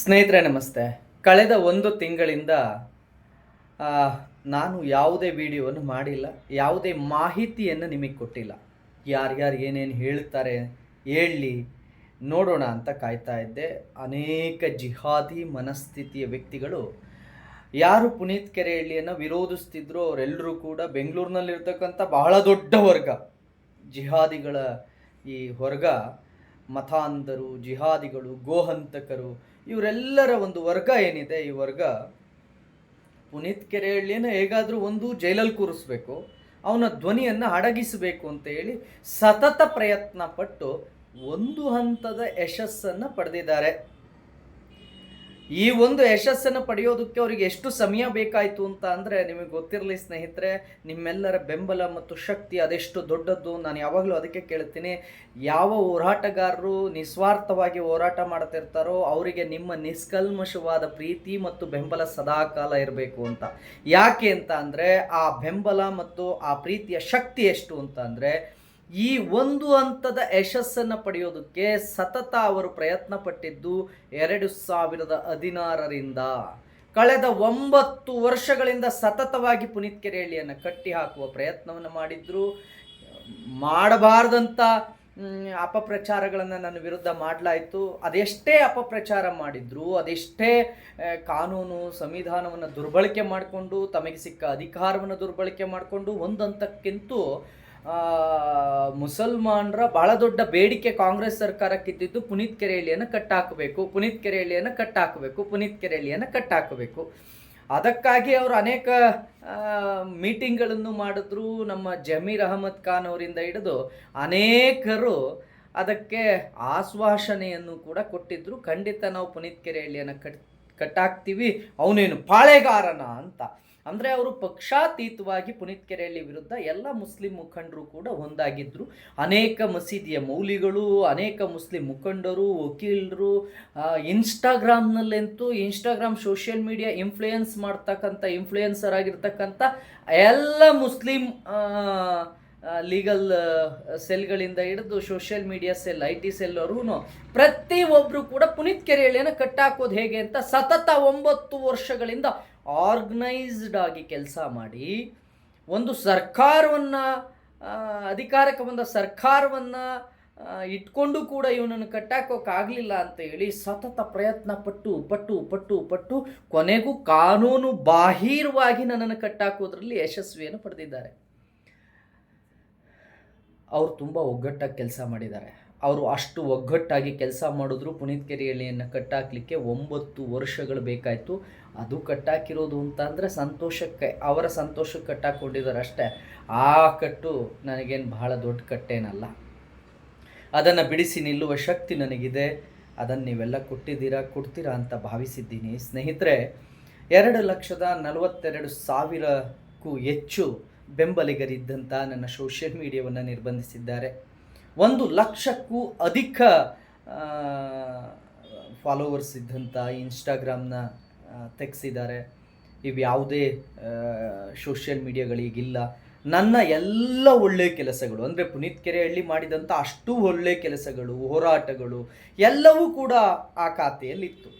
ಸ್ನೇಹಿತರೆ, ನಮಸ್ತೆ. ಕಳೆದ ಒಂದು ತಿಂಗಳಿಂದ ನಾನು ಯಾವುದೇ ವಿಡಿಯೋವನ್ನು ಮಾಡಿಲ್ಲ, ಯಾವುದೇ ಮಾಹಿತಿಯನ್ನು ನಿಮಗೆ ಕೊಟ್ಟಿಲ್ಲ. ಯಾರ್ಯಾರು ಏನೇನು ಹೇಳ್ತಾರೆ ಹೇಳಿ ನೋಡೋಣ ಅಂತ ಕಾಯ್ತಾ ಇದ್ದೆ. ಅನೇಕ ಜಿಹಾದಿ ಮನಸ್ಥಿತಿಯ ವ್ಯಕ್ತಿಗಳು, ಯಾರು ಪುನೀತ್ ಕೆರೆಹಳ್ಳಿಯನ್ನು ವಿರೋಧಿಸ್ತಿದ್ರು ಅವರೆಲ್ಲರೂ ಕೂಡ ಬೆಂಗಳೂರಿನಲ್ಲಿರ್ತಕ್ಕಂಥ ಬಹಳ ದೊಡ್ಡ ವರ್ಗ, ಜಿಹಾದಿಗಳ ಈ ವರ್ಗ, ಮತಾಂಧರು, ಜಿಹಾದಿಗಳು, ಗೋಹಂತಕರು ಇವರೆಲ್ಲರ ಒಂದು ವರ್ಗ ಏನಿದೆ, ಈ ವರ್ಗ ಪುನೀತ್ ಕೆರೆಹಳ್ಳಿಯನ್ನು ಹೇಗಾದರೂ ಒಂದು ಜೈಲಲ್ಲಿ ಕೂರಿಸ್ಬೇಕು, ಅವನ ಧ್ವನಿಯನ್ನು ಅಡಗಿಸಬೇಕು ಅಂತ ಹೇಳಿ ಸತತ ಪ್ರಯತ್ನ ಪಟ್ಟು ಒಂದು ಹಂತದ ಯಶಸ್ಸನ್ನು ಪಡೆದಿದ್ದಾರೆ. ಈ ಒಂದು ಯಶಸ್ಸನ್ನು ಪಡೆಯೋದಕ್ಕೆ ಅವರಿಗೆ ಎಷ್ಟು ಸಮಯ ಬೇಕಾಯಿತು ಅಂತ ಅಂದರೆ ನಿಮಗೆ ಗೊತ್ತಿರಲಿ ಸ್ನೇಹಿತರೆ, ನಿಮ್ಮೆಲ್ಲರ ಬೆಂಬಲ ಮತ್ತು ಶಕ್ತಿ ಅದೆಷ್ಟು ದೊಡ್ಡದ್ದು ನಾನು ಯಾವಾಗಲೂ ಅದಕ್ಕೆ ಕೇಳ್ತೀನಿ. ಯಾವ ಹೋರಾಟಗಾರರು ನಿಸ್ವಾರ್ಥವಾಗಿ ಹೋರಾಟ ಮಾಡ್ತಿರ್ತಾರೋ ಅವರಿಗೆ ನಿಮ್ಮ ನಿಷ್ಕಲ್ಮಶವಾದ ಪ್ರೀತಿ ಮತ್ತು ಬೆಂಬಲ ಸದಾಕಾಲ ಇರಬೇಕು ಅಂತ. ಯಾಕೆ ಅಂತ ಅಂದರೆ ಆ ಬೆಂಬಲ ಮತ್ತು ಆ ಪ್ರೀತಿಯ ಶಕ್ತಿ ಎಷ್ಟು ಅಂತ ಅಂದರೆ ಈ ಒಂದು ಹಂತದ ಯಶಸ್ಸನ್ನು ಪಡೆಯೋದಕ್ಕೆ ಸತತ ಅವರು ಪ್ರಯತ್ನ ಪಟ್ಟಿದ್ದು ಎರಡು ಸಾವಿರದ ಹದಿನಾರರಿಂದ. ಕಳೆದ ಒಂಬತ್ತು ವರ್ಷಗಳಿಂದ ಸತತವಾಗಿ ಪುನೀತ್ ಕೆರೆಹಳ್ಳಿಯನ್ನು ಕಟ್ಟಿ ಹಾಕುವ ಪ್ರಯತ್ನವನ್ನು ಮಾಡಿದ್ರು. ಮಾಡಬಾರ್ದಂಥ ಅಪಪ್ರಚಾರಗಳನ್ನು ನನ್ನ ವಿರುದ್ಧ ಮಾಡಲಾಯಿತು. ಅದೆಷ್ಟೇ ಅಪಪ್ರಚಾರ ಮಾಡಿದ್ರು, ಅದೆಷ್ಟೇ ಕಾನೂನು ಸಂವಿಧಾನವನ್ನು ದುರ್ಬಳಕೆ ಮಾಡಿಕೊಂಡು, ತಮಗೆ ಸಿಕ್ಕ ಅಧಿಕಾರವನ್ನು ದುರ್ಬಳಕೆ ಮಾಡಿಕೊಂಡು, ಒಂದಂತಕ್ಕಿಂತೂ ಮುಸಲ್ಮಾನರ ಬಹಳ ದೊಡ್ಡ ಬೇಡಿಕೆ ಕಾಂಗ್ರೆಸ್ ಸರ್ಕಾರಕ್ಕಿದ್ದಿದ್ದು ಪುನೀತ್ ಕೆರೆಹಳ್ಳಿಯನ್ನು ಕಟ್ಟಾಕಬೇಕು, ಪುನೀತ್ ಕೆರೆಹಳ್ಳಿಯನ್ನು ಕಟ್ಟಾಕಬೇಕು, ಪುನೀತ್ ಕೆರೆಹಳ್ಳಿಯನ್ನು ಕಟ್ಟಾಕಬೇಕು. ಅದಕ್ಕಾಗಿ ಅವರು ಅನೇಕ ಮೀಟಿಂಗ್ಗಳನ್ನು ಮಾಡಿದ್ರು. ನಮ್ಮ ಜಮೀರ್ ಅಹಮದ್ ಖಾನ್ ಅವರಿಂದ ಹಿಡಿದು ಅನೇಕರು ಅದಕ್ಕೆ ಆಶ್ವಾಸನೆಯನ್ನು ಕೂಡ ಕೊಟ್ಟಿದ್ರು. ಖಂಡಿತ ನಾವು ಪುನೀತ್ ಕೆರೆಹಳ್ಳಿಯನ್ನು ಕಟ್, ಕಟ್ಟಾಕ್ತೀವಿ. ಅವನೇನು ಪಾಳೆಗಾರನ ಅಂತ. ಅಂದರೆ ಅವರು ಪಕ್ಷಾತೀತವಾಗಿ ಪುನೀತ್ ಕೆರೆಯಲ್ಲಿ ವಿರುದ್ಧ ಎಲ್ಲ ಮುಸ್ಲಿಂ ಮುಖಂಡರು ಕೂಡ ಒಂದಾಗಿದ್ದರು ಅನೇಕ ಮಸೀದಿಯ ಮೌಲಿಗಳು ಅನೇಕ ಮುಸ್ಲಿಂ ಮುಖಂಡರು, ವಕೀಲರು ಇನ್ಸ್ಟಾಗ್ರಾಮ್ನಲ್ಲಂತೂ ಇನ್ಸ್ಟಾಗ್ರಾಮ್ ಸೋಷಿಯಲ್ ಮೀಡಿಯಾ ಇನ್ಫ್ಲುಯೆನ್ಸ್ ಮಾಡ್ತಕ್ಕಂಥ ಇನ್ಫ್ಲುಯೆನ್ಸರ್ ಆಗಿರ್ತಕ್ಕಂಥ ಎಲ್ಲ ಮುಸ್ಲಿಂ ಲೀಗಲ್ ಸೆಲ್ಗಳಿಂದ ಹಿಡಿದು social media cell, I T cell ಅವ್ರೂ ಪ್ರತಿ ಒಬ್ಬರು ಕೂಡ ಪುನೀತ್ ಕೆರೆಹಳ್ಳಿಯನ್ನು ಕಟ್ಟಾಕೋದು ಹೇಗೆ ಅಂತ ಸತತ ಒಂಬತ್ತು ವರ್ಷಗಳಿಂದ ಆರ್ಗನೈಸ್ಡ್ ಆಗಿ ಕೆಲಸ ಮಾಡಿ, ಒಂದು ಸರ್ಕಾರವನ್ನು ಅಧಿಕಾರಕ್ಕೆ ಬಂದ ಸರ್ಕಾರವನ್ನು ಇಟ್ಕೊಂಡು ಕೂಡ ಇವನನ್ನು ಕಟ್ಟಾಕೋಕ್ಕಾಗಲಿಲ್ಲ ಅಂತ ಹೇಳಿ ಸತತ ಪ್ರಯತ್ನ ಪಟ್ಟು ಪಟ್ಟು ಪಟ್ಟು ಪಟ್ಟು ಕೊನೆಗೂ ಕಾನೂನು ಬಾಹಿರವಾಗಿ ನನ್ನನ್ನು ಕಟ್ಟಾಕೋದ್ರಲ್ಲಿ ಯಶಸ್ವಿಯನ್ನು ಪಡೆದಿದ್ದಾರೆ. ಅವರು ತುಂಬ ಒಗ್ಗಟ್ಟಾಗಿ ಕೆಲಸ ಮಾಡಿದ್ದಾರೆ. ಅವರು ಅಷ್ಟು ಒಗ್ಗಟ್ಟಾಗಿ ಕೆಲಸ ಮಾಡಿದ್ರು. ಪುನೀತ್ ಕೆರೆಹಳ್ಳಿಯನ್ನು ಕಟ್ಟಾಕಲಿಕ್ಕೆ ಒಂಬತ್ತು ವರ್ಷಗಳು ಬೇಕಾಯಿತು. ಅದು ಕಟ್ಟಾಕಿರೋದು ಅಂತ ಅಂದರೆ ಸಂತೋಷಕ್ಕೆ, ಅವರ ಸಂತೋಷಕ್ಕೆ ಕಟ್ಟಾಕೊಂಡಿದ್ದಾರೆ ಅಷ್ಟೇ. ಆ ಕಟ್ಟು ನನಗೇನು ಬಹಳ ದೊಡ್ಡ ಕಟ್ಟೇನಲ್ಲ. ಅದನ್ನು ಬಿಡಿಸಿ ನಿಲ್ಲುವ ಶಕ್ತಿ ನನಗಿದೆ. ಅದನ್ನು ನೀವೆಲ್ಲ ಕೊಟ್ಟಿದ್ದೀರಾ, ಕೊಡ್ತೀರಾ ಅಂತ ಭಾವಿಸಿದ್ದೀನಿ. ಸ್ನೇಹಿತರೆ, ಎರಡು ಲಕ್ಷದ ನಲವತ್ತೆರಡು ಸಾವಿರಕ್ಕೂ ಹೆಚ್ಚು ಬೆಂಬಲಿಗರಿದ್ದಂಥ ನನ್ನ ಸೋಷಿಯಲ್ ಮೀಡಿಯಾವನ್ನು ನಿರ್ಬಂಧಿಸಿದ್ದಾರೆ. ಒಂದು ಲಕ್ಷಕ್ಕೂ ಅಧಿಕ ಫಾಲೋವರ್ಸ್ ಇದ್ದಂಥ ಇನ್ಸ್ಟಾಗ್ರಾಮ್ನ ತೆಗೆಸಿದ್ದಾರೆ. ಇವು ಯಾವುದೇ ಸೋಷಿಯಲ್ ಮೀಡಿಯಾಗಳಿಗಿಲ್ಲ ನನ್ನ ಎಲ್ಲ ಒಳ್ಳೆಯ ಕೆಲಸಗಳು, ಅಂದರೆ ಪುನೀತ್ ಕೆರೆಹಳ್ಳಿ ಮಾಡಿದಂಥ ಅಷ್ಟು ಒಳ್ಳೆಯ ಕೆಲಸಗಳು, ಹೋರಾಟಗಳು, ಎಲ್ಲವೂ ಕೂಡ ಆ ಖಾತೆಯಲ್ಲಿತ್ತು.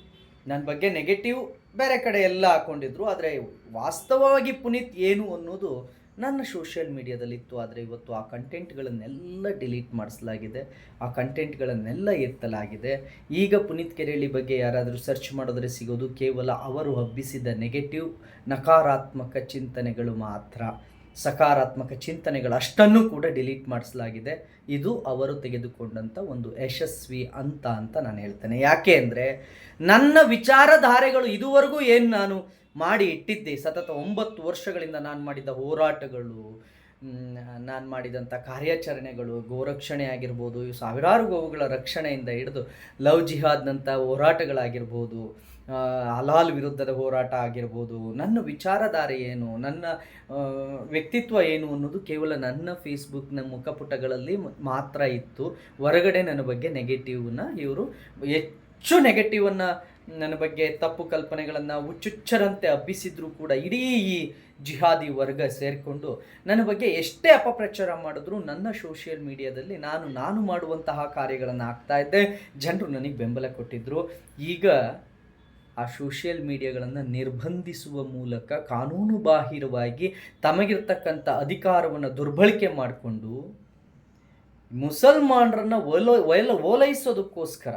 ನನ್ನ ಬಗ್ಗೆ ನೆಗೆಟಿವ್ ಬೇರೆ ಕಡೆ ಎಲ್ಲ ಹಾಕೊಂಡಿದ್ರು, ಆದರೆ ವಾಸ್ತವವಾಗಿ ಪುನೀತ್ ಏನು ಅನ್ನೋದು ನನ್ನ ಸೋಷಿಯಲ್ ಮೀಡಿಯಾದಲ್ಲಿತ್ತು ಆದರೆ ಇವತ್ತು ಆ ಕಂಟೆಂಟ್ಗಳನ್ನೆಲ್ಲ ಡಿಲೀಟ್ ಮಾಡಿಸಲಾಗಿದೆ. ಆ ಕಂಟೆಂಟ್ಗಳನ್ನೆಲ್ಲ ಎತ್ತಲಾಗಿದೆ. ಈಗ ಪುನೀತ್ ಕೆರೆಳ್ಳಿ ಬಗ್ಗೆ ಯಾರಾದರೂ ಸರ್ಚ್ ಮಾಡಿದ್ರೆ ಸಿಗೋದು ಕೇವಲ ಅವರು ಹಬ್ಬಿಸಿದ ನೆಗೆಟಿವ್ ನಕಾರಾತ್ಮಕ ಚಿಂತನೆಗಳು ಮಾತ್ರ. ಸಕಾರಾತ್ಮಕ ಚಿಂತನೆಗಳು ಅಷ್ಟನ್ನೂ ಕೂಡ ಡಿಲೀಟ್ ಮಾಡಿಸಲಾಗಿದೆ. ಇದು ಅವರು ತೆಗೆದುಕೊಂಡಂಥ ಒಂದು ಯಶಸ್ವಿ ಅಂತ ಅಂತ ನಾನು ಹೇಳ್ತೇನೆ. ಯಾಕೆ ಅಂದರೆ, ನನ್ನ ವಿಚಾರಧಾರೆಗಳು ಇದುವರೆಗೂ ಏನು ನಾನು ಮಾಡಿ ಇಟ್ಟಿದ್ದೆ. ಸತತ ಒಂಬತ್ತು ವರ್ಷಗಳಿಂದ ನಾನು ಮಾಡಿದ ಹೋರಾಟಗಳು ನಾನು ಮಾಡಿದಂಥ ಕಾರ್ಯಾಚರಣೆಗಳು, ಗೋರಕ್ಷಣೆ ಆಗಿರ್ಬೋದು ಸಾವಿರಾರು ಗೋವುಗಳ ರಕ್ಷಣೆಯಿಂದ ಹಿಡಿದು ಲವ್ ಜಿಹಾದ್ನಂಥ ಹೋರಾಟಗಳಾಗಿರ್ಬೋದು ಹಲಾಲ್ ವಿರುದ್ಧದ ಹೋರಾಟ ಆಗಿರ್ಬೋದು, ನನ್ನ ವಿಚಾರಧಾರೆ ಏನು, ನನ್ನ ವ್ಯಕ್ತಿತ್ವ ಏನು ಅನ್ನೋದು ಕೇವಲ ನನ್ನ ಫೇಸ್ಬುಕ್ನ ಮುಖಪುಟಗಳಲ್ಲಿ ಮಾತ್ರ ಇತ್ತು. ಹೊರಗಡೆ ನನ್ನ ಬಗ್ಗೆ ನೆಗೆಟಿವ್ನ ಇವರು ಹೆಚ್ಚು ನೆಗೆಟಿವನ್ನು ನನ್ನ ಬಗ್ಗೆ ತಪ್ಪು ಕಲ್ಪನೆಗಳನ್ನು ಹುಚ್ಚುಚ್ಚರಂತೆ ಹಬ್ಬಿಸಿದ್ರು ಕೂಡ ಇಡೀ ಈ ಜಿಹಾದಿ ವರ್ಗ ಸೇರಿಕೊಂಡು ನನ್ನ ಬಗ್ಗೆ ಎಷ್ಟೇ ಅಪಪ್ರಚಾರ ಮಾಡಿದ್ರು ನನ್ನ ಸೋಷಿಯಲ್ ಮೀಡಿಯಾದಲ್ಲಿ ನಾನು ನಾನು ಮಾಡುವಂತಹ ಕಾರ್ಯಗಳನ್ನು ಆಗ್ತಾ ಇದ್ದೆ. ಜನರು ನನಗೆ ಬೆಂಬಲ ಕೊಟ್ಟಿದ್ದರು ಈಗ ಆ ಸೋಷಿಯಲ್ ಮೀಡಿಯಾಗಳನ್ನು ನಿರ್ಬಂಧಿಸುವ ಮೂಲಕ ಕಾನೂನುಬಾಹಿರವಾಗಿ ತಮಗಿರ್ತಕ್ಕಂಥ ಅಧಿಕಾರವನ್ನು ದುರ್ಬಳಕೆ ಮಾಡಿಕೊಂಡು ಮುಸಲ್ಮಾನರನ್ನು ಒಲೋ, ಒಲ, ಓಲೈಸೋದಕ್ಕೋಸ್ಕರ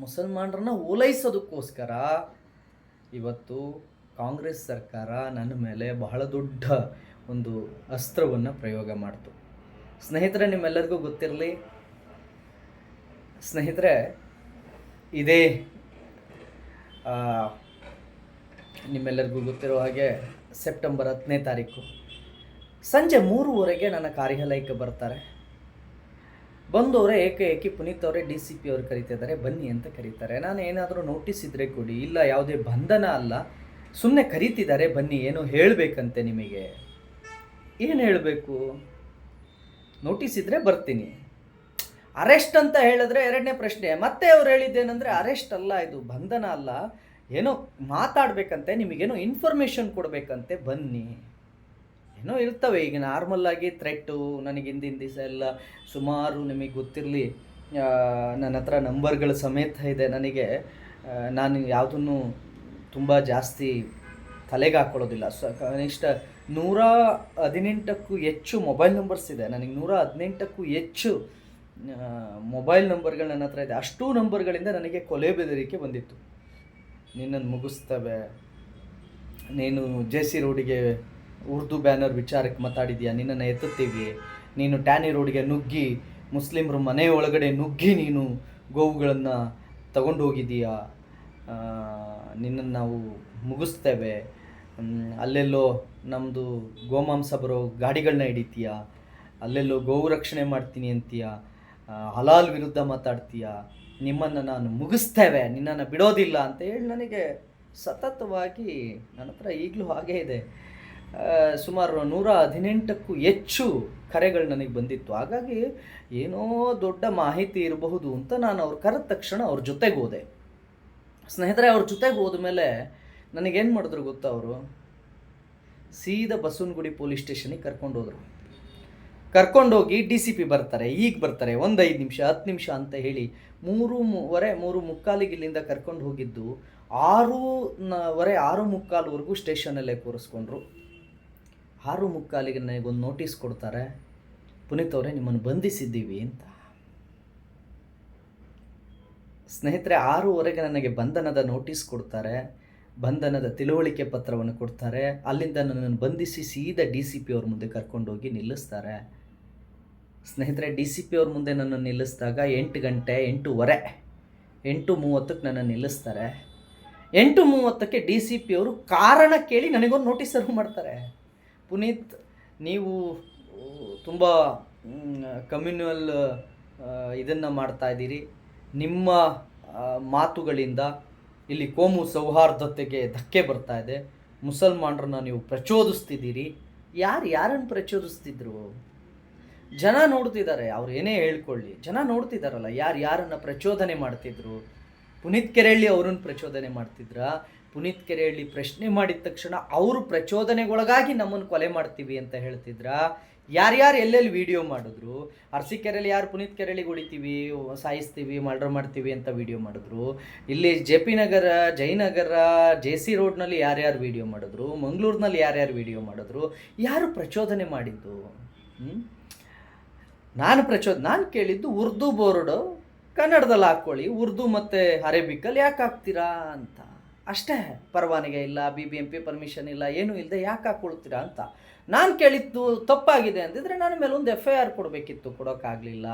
ಮುಸಲ್ಮಾನರನ್ನ ಓಲೈಸೋದಕ್ಕೋಸ್ಕರ ಇವತ್ತು ಕಾಂಗ್ರೆಸ್ ಸರ್ಕಾರ ನನ್ನ ಮೇಲೆ ಬಹಳ ದೊಡ್ಡ ಒಂದು ಅಸ್ತ್ರವನ್ನು ಪ್ರಯೋಗ ಮಾಡ್ತು. ಸ್ನೇಹಿತರೆ, ನಿಮ್ಮೆಲ್ಲರಿಗೂ ಗೊತ್ತಿರಲಿ, ಸ್ನೇಹಿತರೆ, ಇದೇ ನಿಮ್ಮೆಲ್ಲರಿಗೂ ಗೊತ್ತಿರೋ ಹಾಗೆ ಸೆಪ್ಟೆಂಬರ್ ಹತ್ತನೇ ತಾರೀಕು. ಸಂಜೆ ಮೂರುವರೆಗೆ ನನ್ನ ಕಾರ್ಯಾಲಯಕ್ಕೆ ಬರ್ತಾರೆ. ಬಂದವರೇ ಏಕೆ ಏಕೆ ಪುನೀತ್ ಅವರೇ ಡಿ ಸಿ ಪಿ ಅವರು ಕರಿತಿದ್ದಾರೆ, ಬನ್ನಿ ಅಂತ ಕರೀತಾರೆ. ನಾನು ಏನಾದರೂ ನೋಟಿಸ್ ಇದ್ದರೆ ಕೊಡಿ, ಇಲ್ಲ ಯಾವುದೇ ಬಂಧನ ಅಲ್ಲ ಸುಮ್ಮನೆ ಕರೀತಿದ್ದಾರೆ, ಬನ್ನಿ, ಏನೋ ಹೇಳಬೇಕಂತೆ ನಿಮಗೆ. ಏನು ಹೇಳಬೇಕು? ನೋಟಿಸ್ ಇದ್ದರೆ ಬರ್ತೀನಿ. ಅರೆಸ್ಟ್ ಅಂತ ಹೇಳಿದ್ರೆ ಎರಡನೇ ಪ್ರಶ್ನೆ. ಮತ್ತೆ ಅವ್ರು ಹೇಳಿದ್ದೇನೆಂದರೆ ಅರೆಸ್ಟ್ ಅಲ್ಲ ಇದು, ಬಂಧನ ಅಲ್ಲ. ಏನೋ ಮಾತಾಡಬೇಕಂತೆ, ನಿಮಗೇನೋ ಇನ್ಫಾರ್ಮೇಷನ್ ಕೊಡಬೇಕಂತೆ, ಬನ್ನಿ. ಏನೋ ಇರ್ತವೆ, ಈಗ ನಾರ್ಮಲ್ ಆಗಿ ಥ್ರೆಟ್ಟು ನನಗೆ ಹಿಂದಿನ ದಿವಸ ಎಲ್ಲ ಸುಮಾರು ನಿಮಗೆ ಗೊತ್ತಿರಲಿ ನನ್ನ ಹತ್ರ ನಂಬರ್ಗಳ ಸಮೇತ ಇದೆ ನನಗೆ. ನಾನು ಯಾವುದನ್ನು ತುಂಬ ಜಾಸ್ತಿ ತಲೆಗೆ ಹಾಕ್ಕೊಳ್ಳೋದಿಲ್ಲ ಸ, ಕನಿಷ್ಠ ನೂರ ಹದಿನೆಂಟಕ್ಕೂ ಹೆಚ್ಚು ಮೊಬೈಲ್ ನಂಬರ್ಸ್ ಇದೆ. ನನಗೆ ನೂರ ಹದಿನೆಂಟಕ್ಕೂ ಹೆಚ್ಚು ಮೊಬೈಲ್ ನಂಬರ್ಗಳು ನನ್ನ ಹತ್ರ ಇದೆ. ಅಷ್ಟೂ ನಂಬರ್ಗಳಿಂದ ನನಗೆ ಕೊಲೆ ಬೆದರಿಕೆ ಬಂದಿತ್ತು. ನಿನ್ನನ್ನು ಮುಗಿಸ್ತವೆ. ನೀನು ಜೆ ಸಿ ರೋಡಿಗೆ ಉರ್ದು ಬ್ಯಾನರ್ ವಿಚಾರಕ್ಕೆ ಮಾತಾಡಿದ್ಯಾ? ನಿನ್ನನ್ನು ಎತ್ತುತ್ತೀವಿ. ನೀನು ಟ್ಯಾನಿ ರೋಡ್ಗೆ ನುಗ್ಗಿ, ಮುಸ್ಲಿಮ್ರ ಮನೆ ಒಳಗಡೆ ನುಗ್ಗಿ ನೀನು ಗೋವುಗಳನ್ನು ತಗೊಂಡು ಹೋಗಿದ್ದೀಯಾ ನಿನ್ನನ್ನು ನಾವು ಮುಗಿಸ್ತೇವೆ. ಅಲ್ಲೆಲ್ಲೋ ನಮ್ಮದು ಗೋಮಾಂಸ ಬರೋ ಗಾಡಿಗಳನ್ನ ಹಿಡಿತೀಯ? ಅಲ್ಲೆಲ್ಲೋ ಗೋವು ರಕ್ಷಣೆ ಮಾಡ್ತೀನಿ ಅಂತೀಯ? ಹಲಾಲ್ ವಿರುದ್ಧ ಮಾತಾಡ್ತೀಯ? ನಿಮ್ಮನ್ನು ನಾನು ಮುಗಿಸ್ತೇವೆ. ನಿನ್ನನ್ನು ಬಿಡೋದಿಲ್ಲ ಅಂತ ಹೇಳಿ ನನಗೆ ಸತತವಾಗಿ ನನ್ನ ಹತ್ರ ಈಗಲೂ ಹಾಗೇ ಇದೆ. ಸುಮಾರು ನೂರ ಹದಿನೆಂಟಕ್ಕೂ ಹೆಚ್ಚು ಕರೆಗಳು ನನಗೆ ಬಂದಿತ್ತು. ಹಾಗಾಗಿ ಏನೋ ದೊಡ್ಡ ಮಾಹಿತಿ ಇರಬಹುದು ಅಂತ ನಾನು ಅವ್ರು ಕರೆದ ತಕ್ಷಣ ಅವ್ರ ಜೊತೆಗೆ ಹೋದೆ. ಸ್ನೇಹಿತರೆ, ಅವ್ರ ಜೊತೆಗೆ ಹೋದ ಮೇಲೆ ನನಗೇನು ಮಾಡಿದ್ರು ಗೊತ್ತಾ ಅವರು? ಸೀದಾ ಬಸವನಗುಡಿ ಪೊಲೀಸ್ ಸ್ಟೇಷನಿಗೆ ಕರ್ಕೊಂಡು ಹೋದರು. ಕರ್ಕೊಂಡೋಗಿ ಡಿ ಸಿ ಪಿ ಬರ್ತಾರೆ, ಈಗ ಬರ್ತಾರೆ, ಒಂದು ಐದು ನಿಮಿಷ, ಹತ್ತು ನಿಮಿಷ ಅಂತ ಹೇಳಿ ಮೂರು ವರೆ ಮೂರು ಮುಕ್ಕಾಲಿಗೆ ಇಲ್ಲಿಂದ ಕರ್ಕೊಂಡು ಹೋಗಿದ್ದು ಆರು ನ- ವರೆ ಆರು ಮುಕ್ಕಾಲ್ವರೆಗೂ ಸ್ಟೇಷನಲ್ಲೇ ಕೂರಿಸ್ಕೊಂಡ್ರು. ಆರು ಮುಕ್ಕಾಲಿಗೆ ನನಗೊಂದು ನೋಟಿಸ್ ಕೊಡ್ತಾರೆ, ಪುನೀತ್ ಅವರೇ, ನಿಮ್ಮನ್ನು ಬಂಧಿಸಿದ್ದೀವಿ ಅಂತ. ಸ್ನೇಹಿತರೆ, ಆರೂವರೆಗೆ ನನಗೆ ಬಂಧನದ ನೋಟಿಸ್ ಕೊಡ್ತಾರೆ, ಬಂಧನದ ತಿಳುವಳಿಕೆ ಪತ್ರವನ್ನು ಕೊಡ್ತಾರೆ, ಅಲ್ಲಿಂದ ನನ್ನನ್ನು ಬಂಧಿಸಿ ಸೀದಾ ಡಿ ಸಿ ಪಿ ಅವ್ರ ಮುಂದೆ ಕರ್ಕೊಂಡೋಗಿ ನಿಲ್ಲಿಸ್ತಾರೆ. ಸ್ನೇಹಿತರೆ ಡಿ ಸಿ ಪಿ ಅವ್ರ ಮುಂದೆ ನನ್ನನ್ನು ನಿಲ್ಲಿಸಿದಾಗ ಎಂಟು ಗಂಟೆ, ಎಂಟೂವರೆ ಎಂಟು ಮೂವತ್ತಕ್ಕೆ ನನ್ನನ್ನು ನಿಲ್ಲಿಸ್ತಾರೆ. ಎಂಟು ಮೂವತ್ತಕ್ಕೆ ಡಿ ಸಿ ಪಿ ಅವರು ಕಾರಣ ಕೇಳಿ ನನಗೊಂದು ನೋಟಿಸ್ ಸರ್ವ್ ಮಾಡ್ತಾರೆ. ಪುನೀತ್, ನೀವು ತುಂಬ ಕಮ್ಯುನಲ್ ಇದನ್ನು ಮಾಡ್ತಾ ಇದ್ದೀರಿ. ನಿಮ್ಮ ಮಾತುಗಳಿಂದ ಇಲ್ಲಿ ಕೋಮು ಸೌಹಾರ್ದತೆಗೆ ಧಕ್ಕೆ ಬರ್ತಾ ಇದೆ. ಮುಸಲ್ಮಾನರನ್ನ ನೀವು ಪ್ರಚೋದಿಸ್ತಿದ್ದೀರಿ. ಯಾರು, ಯಾರನ್ನು ಪ್ರಚೋದಿಸ್ತಿದ್ರು? ಜನ ನೋಡ್ತಿದ್ದಾರೆ, ಅವ್ರು ಏನೇ ಹೇಳ್ಕೊಳ್ಳಿ. ಜನ ನೋಡ್ತಿದ್ದಾರಲ್ಲ ಯಾರು, ಯಾರನ್ನು ಪ್ರಚೋದನೆ ಮಾಡ್ತಿದ್ರು? ಪುನೀತ್ ಕೆರೆಳ್ಳಿ ಅವ್ರನ್ನ ಪ್ರಚೋದನೆ ಮಾಡ್ತಿದ್ರಾ? ಪುನೀತ್ ಕೆರೆಹಳ್ಳಿ ಪ್ರಶ್ನೆ ಮಾಡಿದ ತಕ್ಷಣ ಅವರು ಪ್ರಚೋದನೆಗೊಳಗಾಗಿ ನಮ್ಮನ್ನು ಕೊಲೆ ಮಾಡ್ತೀವಿ ಅಂತ ಹೇಳ್ತಿದ್ರ. ಯಾರ್ಯಾರು ಎಲ್ಲೆಲ್ಲಿ ವಿಡಿಯೋ ಮಾಡಿದ್ರು? ಅರಸೀಕೆರೆಯಲ್ಲಿ ಯಾರು ಪುನೀತ್ ಕೆರೆಳಿಗೆ ಉಳಿತೀವಿ, ಸಾಯಿಸ್ತೀವಿ, ಮರ್ಡರ್ ಮಾಡ್ತೀವಿ ಅಂತ ವಿಡಿಯೋ ಮಾಡಿದ್ರು. ಇಲ್ಲಿ J P Nagar Jayanagar J C ರೋಡ್ನಲ್ಲಿ ಯಾರ್ಯಾರು ವಿಡಿಯೋ ಮಾಡಿದ್ರು? ಮಂಗಳೂರಿನಲ್ಲಿ ಯಾರ್ಯಾರು ವಿಡಿಯೋ ಮಾಡಿದ್ರು? ಯಾರು ಪ್ರಚೋದನೆ ಮಾಡಿದ್ದು? ನಾನು ಪ್ರಚೋದ, ನಾನು ಕೇಳಿದ್ದು ಉರ್ದು ಬೋರ್ಡು ಕನ್ನಡದಲ್ಲಿ ಹಾಕ್ಕೊಳ್ಳಿ, ಉರ್ದು ಮತ್ತು ಅರೇಬಿಕಲ್ಲಿ ಯಾಕೆ ಹಾಕ್ತೀರಾ ಅಂತ. ಅಷ್ಟೇ ಪರವಾನಗಿ ಇಲ್ಲ B B M P permission ಇಲ್ಲ, ಏನೂ ಇಲ್ಲದೆ ಯಾಕೆ ಹಾಕೊಳ್ತೀರಾ ಅಂತ. ನಾನು ಕೇಳಿದ್ದು ತಪ್ಪಾಗಿದೆ ಅಂದಿದ್ರೆ ನನ್ನ ಮೇಲೆ ಒಂದು ಎಫ್ ಐ ಆರ್ ಕೊಡಬೇಕಿತ್ತು ಕೊಡೋಕ್ಕಾಗಲಿಲ್ಲ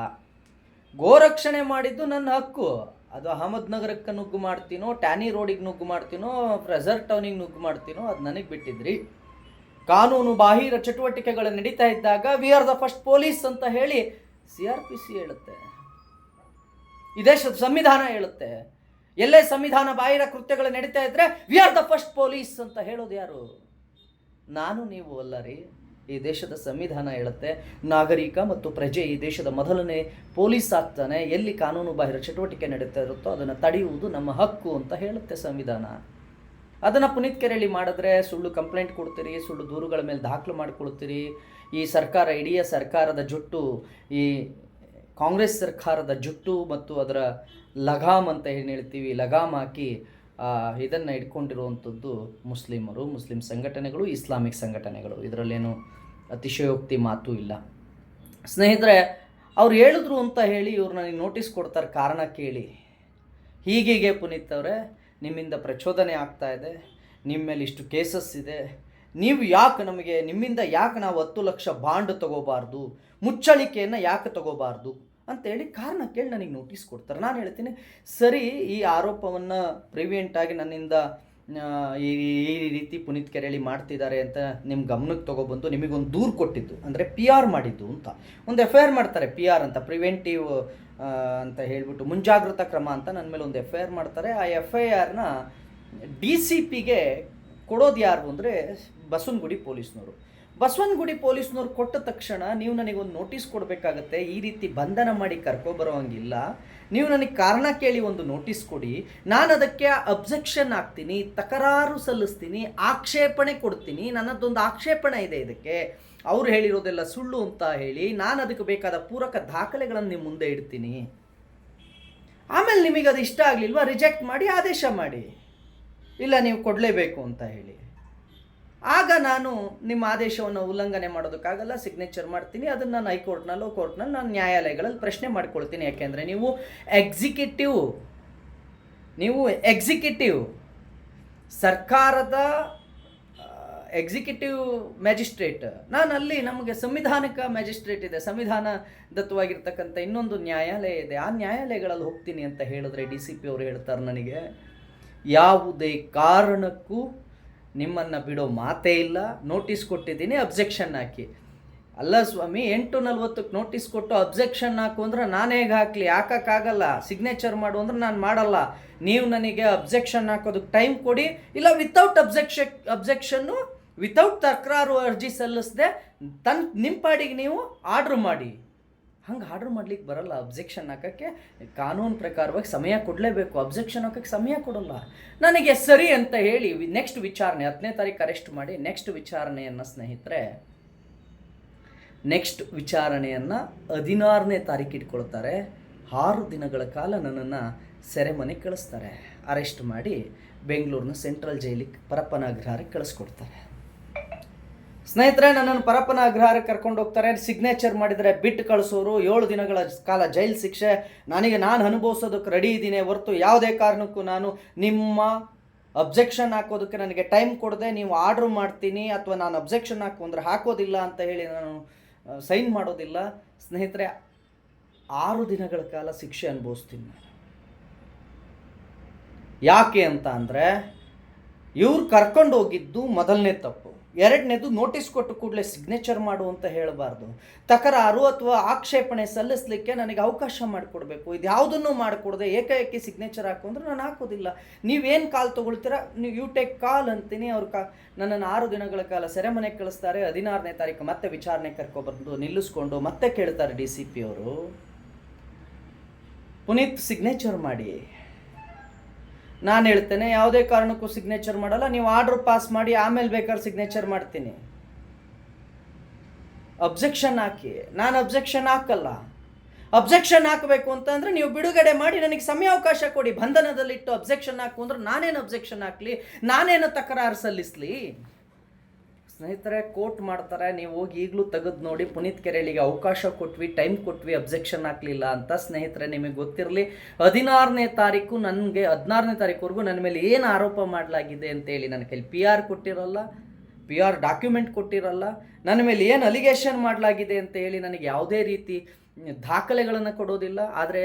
ಗೋರಕ್ಷಣೆ ಮಾಡಿದ್ದು ನನ್ನ ಹಕ್ಕು. ಅದು ಅಹಮದ್ ನಗರಕ್ಕೆ ನುಗ್ಗು ಮಾಡ್ತೀನೋ, ಟ್ಯಾನಿ ರೋಡಿಗೆ ನುಗ್ಗು ಮಾಡ್ತೀನೋ ಫ್ರೆಸರ್ ಟೌನಿಗೆ ನುಗ್ಗು ಮಾಡ್ತೀನೋ, ಅದು ನನಗೆ ಬಿಟ್ಟಿದ್ರಿ. ಕಾನೂನು ಬಾಹಿರ ಚಟುವಟಿಕೆಗಳು ನಡೀತಾ ಇದ್ದಾಗ we are the first police ಅಂತ ಹೇಳಿ ಸಿ ಆರ್ ಪಿ ಸಿ ಹೇಳುತ್ತೆ. ಈ ಸಂವಿಧಾನ ಹೇಳುತ್ತೆ. ಎಲ್ಲೇ ಸಂವಿಧಾನ ಬಾಹಿರ ಕೃತ್ಯಗಳು ನಡೀತಾ ಇದ್ರೆ we are the first police ಅಂತ ಹೇಳೋದು ಯಾರು? ನಾನು ನೀವು ಅಲ್ಲ ರೀ. ಈ ದೇಶದ ಸಂವಿಧಾನ ಹೇಳುತ್ತೆ, ನಾಗರಿಕ ಮತ್ತು ಪ್ರಜೆ ಈ ದೇಶದ ಮೊದಲನೇ ಪೊಲೀಸ್ ಆಗ್ತಾನೆ, ಎಲ್ಲಿ ಕಾನೂನು ಬಾಹಿರ ಚಟುವಟಿಕೆ ನಡೀತಾ ಇರುತ್ತೋ ಅದನ್ನು ತಡೆಯುವುದು ನಮ್ಮ ಹಕ್ಕು ಅಂತ ಹೇಳುತ್ತೆ ಸಂವಿಧಾನ. ಅದನ್ನು ಪುನೀತ್ ಕೆರೆಳಿ ಮಾಡಿದ್ರೆ ಸುಳ್ಳು ಕಂಪ್ಲೇಂಟ್ ಕೊಡ್ತೀರಿ, ಸುಳ್ಳು ದೂರುಗಳ ಮೇಲೆ ದಾಖಲು ಮಾಡಿಕೊಳ್ತೀರಿ. ಈ ಸರ್ಕಾರ, ಇಡೀ ಸರ್ಕಾರದ ಜುಟ್ಟು ಈ ಕಾಂಗ್ರೆಸ್ ಸರ್ಕಾರದ ಜುಟ್ಟು ಮತ್ತು ಅದರ ಲಗಾಮ್ ಅಂತ ಏನು ಹೇಳ್ತೀವಿ ಲಗಾಮ್ ಹಾಕಿ ಇದನ್ನು ಇಟ್ಕೊಂಡಿರುವಂಥದ್ದು ಮುಸ್ಲಿಮರು, ಮುಸ್ಲಿಂ ಸಂಘಟನೆಗಳು, ಇಸ್ಲಾಮಿಕ್ ಸಂಘಟನೆಗಳು. ಇದರಲ್ಲೇನು ಅತಿಶಯೋಕ್ತಿ ಮಾತು ಇಲ್ಲ. ಸ್ನೇಹಿತರೆ, ಅವ್ರು ಹೇಳಿದ್ರು ಅಂತ ಹೇಳಿ ಇವ್ರು ನನಗೆ ನೋಟಿಸ್ ಕೊಡ್ತಾರೆ, ಕಾರಣ ಕೇಳಿ. ಹೀಗೀಗೆ ಪುನೀತ್ ಅವರೇ, ನಿಮ್ಮಿಂದ ಪ್ರಚೋದನೆ ಆಗ್ತಾ ಇದೆ ನಿಮ್ಮ ಮೇಲೆ ಇಷ್ಟು ಕೇಸಸ್ ಇದೆ, ನೀವು ಯಾಕೆ ನಮಗೆ, ನಿಮ್ಮಿಂದ ಯಾಕೆ ನಾವು ಹತ್ತು ಲಕ್ಷ ಬಾಂಡ್ ತಗೋಬಾರ್ದು? ಮುಚ್ಚಳಿಕೆಯನ್ನು ಯಾಕೆ ತಗೋಬಾರ್ದು ಅಂತೇಳಿ ಕಾರಣ ಕೇಳಿ ನನಗೆ ನೋಟಿಸ್ ಕೊಡ್ತಾರೆ. ನಾನು ಹೇಳ್ತೀನಿ, ಸರಿ, ಈ ಆರೋಪವನ್ನು ಪ್ರಿವಿಯೆಂಟಾಗಿ ನನ್ನಿಂದ ಈ ಈ ರೀತಿ ಪುನೀತ್ ಕೆರೆಳಿ ಮಾಡ್ತಿದ್ದಾರೆ ಅಂತ ನಿಮ್ಮ ಗಮನಕ್ಕೆ ತೊಗೊಬಂದು ನಿಮಗೊಂದು ದೂರು ಕೊಟ್ಟಿದ್ದು, ಅಂದರೆ ಪಿ ಆರ್ ಮಾಡಿದ್ದು ಅಂತ. ಒಂದು ಎಫ್ ಐ ಆರ್ ಮಾಡ್ತಾರೆ ಪಿ ಆರ್ ಅಂತ ಪ್ರಿವೆಂಟಿವ್ ಅಂತ ಹೇಳಿಬಿಟ್ಟು ಮುಂಜಾಗ್ರತಾ ಕ್ರಮ ಅಂತ ನನ್ನ ಮೇಲೆ ಒಂದು ಎಫ್ ಐ ಆರ್ ಮಾಡ್ತಾರೆ. ಆ ಎಫ್ ಐ ಆರ್ನ ಡಿ ಸಿ ಪಿಗೆ ಕೊಡೋದು ಯಾರು ಅಂದರೆ ಬಸವನಗುಡಿ ಪೊಲೀಸ್ನವರು. ಬಸವನಗುಡಿ ಪೊಲೀಸ್ನವ್ರು ಕೊಟ್ಟ ತಕ್ಷಣ ನೀವು ನನಗೊಂದು ನೋಟಿಸ್ ಕೊಡಬೇಕಾಗತ್ತೆ, ಈ ರೀತಿ ಬಂಧನ ಮಾಡಿ ಕರ್ಕೊಬರೋ ಹಂಗಿಲ್ಲ ನೀವು ನನಗೆ ಕಾರಣ ಕೇಳಿ ಒಂದು ನೋಟಿಸ್ ಕೊಡಿ. ನಾನು ಅದಕ್ಕೆ ಅಬ್ಜೆಕ್ಷನ್ ಹಾಕ್ತೀನಿ, ತಕರಾರು ಸಲ್ಲಿಸ್ತೀನಿ, ಆಕ್ಷೇಪಣೆ ಕೊಡ್ತೀನಿ, ನನ್ನದೊಂದು ಆಕ್ಷೇಪಣೆ ಇದೆ ಇದಕ್ಕೆ. ಅವ್ರು ಹೇಳಿರೋದೆಲ್ಲ ಸುಳ್ಳು ಅಂತ ಹೇಳಿ ನಾನು ಅದಕ್ಕೆ ಬೇಕಾದ ಪೂರಕ ದಾಖಲೆಗಳನ್ನು ನಿಮ್ಮ ಮುಂದೆ ಇಡ್ತೀನಿ. ಆಮೇಲೆ ನಿಮಗೆ ಅದು ಇಷ್ಟ ಆಗಲಿಲ್ವಾ, ರಿಜೆಕ್ಟ್ ಮಾಡಿ, ಆದೇಶ ಮಾಡಿ. ಇಲ್ಲ ನೀವು ಕೊಡಲೇಬೇಕು ಅಂತ ಹೇಳಿ. ಆಗ ನಾನು ನಿಮ್ಮ ಆದೇಶವನ್ನು ಉಲ್ಲಂಘನೆ ಮಾಡೋದಕ್ಕಾಗಲ್ಲ ಸಿಗ್ನೇಚರ್ ಮಾಡ್ತೀನಿ. ಅದನ್ನು ನಾನು ಹೈಕೋರ್ಟ್ನಲ್ಲೋ, ಕೋರ್ಟ್ನಲ್ಲಿ ನಾನು ನ್ಯಾಯಾಲಯಗಳಲ್ಲಿ ಪ್ರಶ್ನೆ ಮಾಡ್ಕೊಳ್ತೀನಿ. ಯಾಕೆಂದರೆ ನೀವು ಎಕ್ಸಿಕ್ಯೂಟಿವ್ ನೀವು ಎಕ್ಸಿಕ್ಯೂಟಿವ್ ಸರ್ಕಾರದ ಎಕ್ಸಿಕ್ಯೂಟಿವ್ ಮ್ಯಾಜಿಸ್ಟ್ರೇಟ್ ನಾನು ಅಲ್ಲಿ ನಮಗೆ ಸಂವಿಧಾನಿಕ ಮ್ಯಾಜಿಸ್ಟ್ರೇಟ್ ಇದೆ. ಸಂವಿಧಾನದತ್ತವಾಗಿರ್ತಕ್ಕಂಥ ಇನ್ನೊಂದು ನ್ಯಾಯಾಲಯ ಇದೆ. ಆ ನ್ಯಾಯಾಲಯಗಳಲ್ಲಿ ಹೋಗ್ತೀನಿ ಅಂತ ಹೇಳಿದ್ರೆ ಡಿ ಸಿ ಪಿ ಅವರು ಹೇಳ್ತಾರೆ ನನಗೆ, ಯಾವುದೇ ಕಾರಣಕ್ಕೂ ನಿಮ್ಮನ್ನು ಬಿಡೋ ಮಾತೇ ಇಲ್ಲ ನೋಟಿಸ್ ಕೊಟ್ಟಿದ್ದೀನಿ ಅಬ್ಜೆಕ್ಷನ್ ಹಾಕಿ. ಅಲ್ಲ ಸ್ವಾಮಿ, ಎಂಟು ನಲ್ವತ್ತಕ್ಕೆ ನೋಟಿಸ್ ಕೊಟ್ಟು ಅಬ್ಜೆಕ್ಷನ್ ಹಾಕು ಅಂದ್ರೆ ನಾನು ಹೇಗೆ ಹಾಕಲಿ ಹಾಕೋಕ್ಕಾಗಲ್ಲ ಸಿಗ್ನೇಚರ್ ಮಾಡು ಅಂದ್ರೆ ನಾನು ಮಾಡಲ್ಲ. ನೀವು ನನಗೆ ಅಬ್ಜೆಕ್ಷನ್ ಹಾಕೋದಕ್ಕೆ ಟೈಮ್ ಕೊಡಿ, ಇಲ್ಲ ವಿತೌಟ್ ಅಬ್ಜೆಕ್ಷ ಅಬ್ಜೆಕ್ಷನ್ನು ವಿತೌಟ್ ತಕರಾರು ಅರ್ಜಿ ಸಲ್ಲಿಸದೆ, ತನ್ ನಿಮ್ಮ ಪಾಡಿಗೆ ನೀವು ಆರ್ಡ್ರ್ ಮಾಡಿ. ಹಂಗೆ ಆರ್ಡ್ರ್ ಮಾಡ್ಲಿಕ್ಕೆ ಬರಲ್ಲ. ಅಬ್ಜೆಕ್ಷನ್ ಹಾಕೋಕ್ಕೆ ಕಾನೂನು ಪ್ರಕಾರವಾಗಿ ಸಮಯ ಕೊಡಲೇಬೇಕು. ಅಬ್ಜೆಕ್ಷನ್ ಹಾಕೋಕ್ಕೆ ಸಮಯ ಕೊಡಲ್ಲ. ನನಗೆ ಸರಿ ಅಂತ ಹೇಳಿ ನೆಕ್ಸ್ಟ್ ವಿಚಾರಣೆ, ಹತ್ತನೇ ತಾರೀಕು ಅರೆಸ್ಟ್ ಮಾಡಿ ನೆಕ್ಸ್ಟ್ ವಿಚಾರಣೆಯನ್ನು ಸ್ನೇಹಿತರೆ ನೆಕ್ಸ್ಟ್ ವಿಚಾರಣೆಯನ್ನು ಹದಿನಾರನೇ ತಾರೀಕು ಇಟ್ಕೊಳ್ತಾರೆ. ಆರು ದಿನಗಳ ಕಾಲ ನನ್ನನ್ನು ಸೆರೆಮನೆಗೆ ಕಳಿಸ್ತಾರೆ. ಅರೆಸ್ಟ್ ಮಾಡಿ ಬೆಂಗಳೂರಿನ ಸೆಂಟ್ರಲ್ ಜೈಲಿಗೆ ಪರಪ್ಪನ ಅಗ್ರಹಾರಕ್ಕೆ ಕಳಿಸ್ಕೊಡ್ತಾರೆ. ಸ್ನೇಹಿತರೆ, ನನ್ನನ್ನು ಪರಪ್ಪನ ಅಗ್ರಹಾರಕ್ಕೆ ಕರ್ಕೊಂಡು ಹೋಗ್ತಾರೆ. ಸಿಗ್ನೇಚರ್ ಮಾಡಿದರೆ ಬಿಟ್ಟು ಕಳಿಸೋರು. ಏಳು ದಿನಗಳ ಕಾಲ ಜೈಲು ಶಿಕ್ಷೆ. ನನಗೆ ನಾನು ಅನುಭವಿಸೋದಕ್ಕೆ ರೆಡಿ ಇದ್ದೀನಿ. ಹೊರತು ಯಾವುದೇ ಕಾರಣಕ್ಕೂ ನಾನು ನಿಮ್ಮ ಅಬ್ಜೆಕ್ಷನ್ ಹಾಕೋದಕ್ಕೆ ನನಗೆ ಟೈಮ್ ಕೊಡದೆ ನೀವು ಆರ್ಡ್ರ್ ಮಾಡ್ತೀನಿ ಅಥವಾ ನಾನು ಅಬ್ಜೆಕ್ಷನ್ ಹಾಕು ಹಾಕೋದಿಲ್ಲ ಅಂತ ಹೇಳಿ ನಾನು ಸೈನ್ ಮಾಡೋದಿಲ್ಲ. ಸ್ನೇಹಿತರೆ, ಆರು ದಿನಗಳ ಕಾಲ ಶಿಕ್ಷೆ ಅನುಭವಿಸ್ತೀನಿ ನಾನು. ಯಾಕೆ ಅಂತ ಅಂದರೆ, ಇವ್ರು ಕರ್ಕೊಂಡು ಹೋಗಿದ್ದು ಮೊದಲನೇ ತಪ್ಪು. ಎರಡನೇದು ನೋಟಿಸ್ ಕೊಟ್ಟು ಕೂಡಲೇ ಸಿಗ್ನೇಚರ್ ಮಾಡು ಅಂತ ಹೇಳಬಾರ್ದು. ತಕರಾರು ಅಥವಾ ಆಕ್ಷೇಪಣೆ ಸಲ್ಲಿಸಲಿಕ್ಕೆ ನನಗೆ ಅವಕಾಶ ಮಾಡಿಕೊಡ್ಬೇಕು. ಇದು ಯಾವುದನ್ನು ಮಾಡಿಕೊಡದೆ? ಏಕಾಏಕಿ ಸಿಗ್ನೇಚರ್ ಹಾಕು ಅಂದ್ರೆ ನಾನು ಹಾಕೋದಿಲ್ಲ. ನೀವೇನು ಕಾಲ್ ತೊಗೊಳ್ತೀರಾ? ನೀವು ಯು ಟೇಕ್ ಕಾಲ್ ಅಂತೀನಿ. ಅವ್ರು ಕಾ ನನ್ನನ್ನು ಆರು ದಿನಗಳ ಕಾಲ ಸೆರೆಮನೆಗೆ ಕಳಿಸ್ತಾರೆ. ಹದಿನಾರನೇ ತಾರೀಕು ಮತ್ತೆ ವಿಚಾರಣೆ ಕರ್ಕೊಬಂದು ನಿಲ್ಲಿಸ್ಕೊಂಡು ಮತ್ತೆ ಕೇಳ್ತಾರೆ ಡಿ ಸಿ ಪಿ ಅವರು. ಪುನೀತ್ ಸಿಗ್ನೇಚರ್ ಮಾಡಿ ನಾನು ಹೇಳ್ತೇನೆ, ಯಾವುದೇ ಕಾರಣಕ್ಕೂ ಸಿಗ್ನೇಚರ್ ಮಾಡಲ್ಲ. ನೀವು ಆರ್ಡ್ರ್ ಪಾಸ್ ಮಾಡಿ ಆಮೇಲೆ ಬೇಕಾದ್ರೆ ಸಿಗ್ನೇಚರ್ ಮಾಡ್ತೀನಿ. ಅಬ್ಜೆಕ್ಷನ್ ಹಾಕಿ. ನಾನು ಅಬ್ಜೆಕ್ಷನ್ ಹಾಕಲ್ಲ. ಅಬ್ಜೆಕ್ಷನ್ ಹಾಕಬೇಕು ಅಂತಂದರೆ ನೀವು ಬಿಡುಗಡೆ ಮಾಡಿ, ನನಗೆ ಸಮಯಾವಕಾಶ ಕೊಡಿ. ಬಂಧನದಲ್ಲಿಟ್ಟು ಅಬ್ಜೆಕ್ಷನ್ ಹಾಕು ಅಂದ್ರೆ ನಾನೇನು ಅಬ್ಜೆಕ್ಷನ್ ಹಾಕ್ಲಿ? ನಾನೇನು ತಕರಾರು ಸಲ್ಲಿಸ್ಲಿ? ಸ್ನೇಹಿತರೆ, ಕೋರ್ಟ್ ಮಾಡ್ತಾರೆ, ನೀವು ಹೋಗಿ ಈಗಲೂ ತೆಗೆದು ನೋಡಿ, ಪುನೀತ್ ಕೆರೆಳಿಗೆ ಅವಕಾಶ ಕೊಟ್ವಿ, ಟೈಮ್ ಕೊಟ್ವಿ, ಅಬ್ಜೆಕ್ಷನ್ ಹಾಕಲಿಲ್ಲ ಅಂತ ಸ್ನೇಹಿತರೆ, ನಿಮಗೆ ಗೊತ್ತಿರಲಿ, ಹದಿನಾರನೇ ತಾರೀಕು ನನಗೆ, ಹದಿನಾರನೇ ತಾರೀಕುವರೆಗೂ ನನ್ನ ಮೇಲೆ ಏನು ಆರೋಪ ಮಾಡಲಾಗಿದೆ ಅಂತೇಳಿ ನನ್ನ ಕೈಲಿ ಪಿ ಆರ್ ಕೊಟ್ಟಿರಲ್ಲ ಪಿ ಆರ್ ಡಾಕ್ಯುಮೆಂಟ್ ಕೊಟ್ಟಿರಲ್ಲ, ನನ್ನ ಮೇಲೆ ಏನು ಅಲಿಗೇಷನ್ ಮಾಡಲಾಗಿದೆ ಅಂತ ಹೇಳಿ ನನಗೆ ಯಾವುದೇ ರೀತಿ ದಾಖಲೆಗಳನ್ನು ಕೊಡೋದಿಲ್ಲ. ಆದರೆ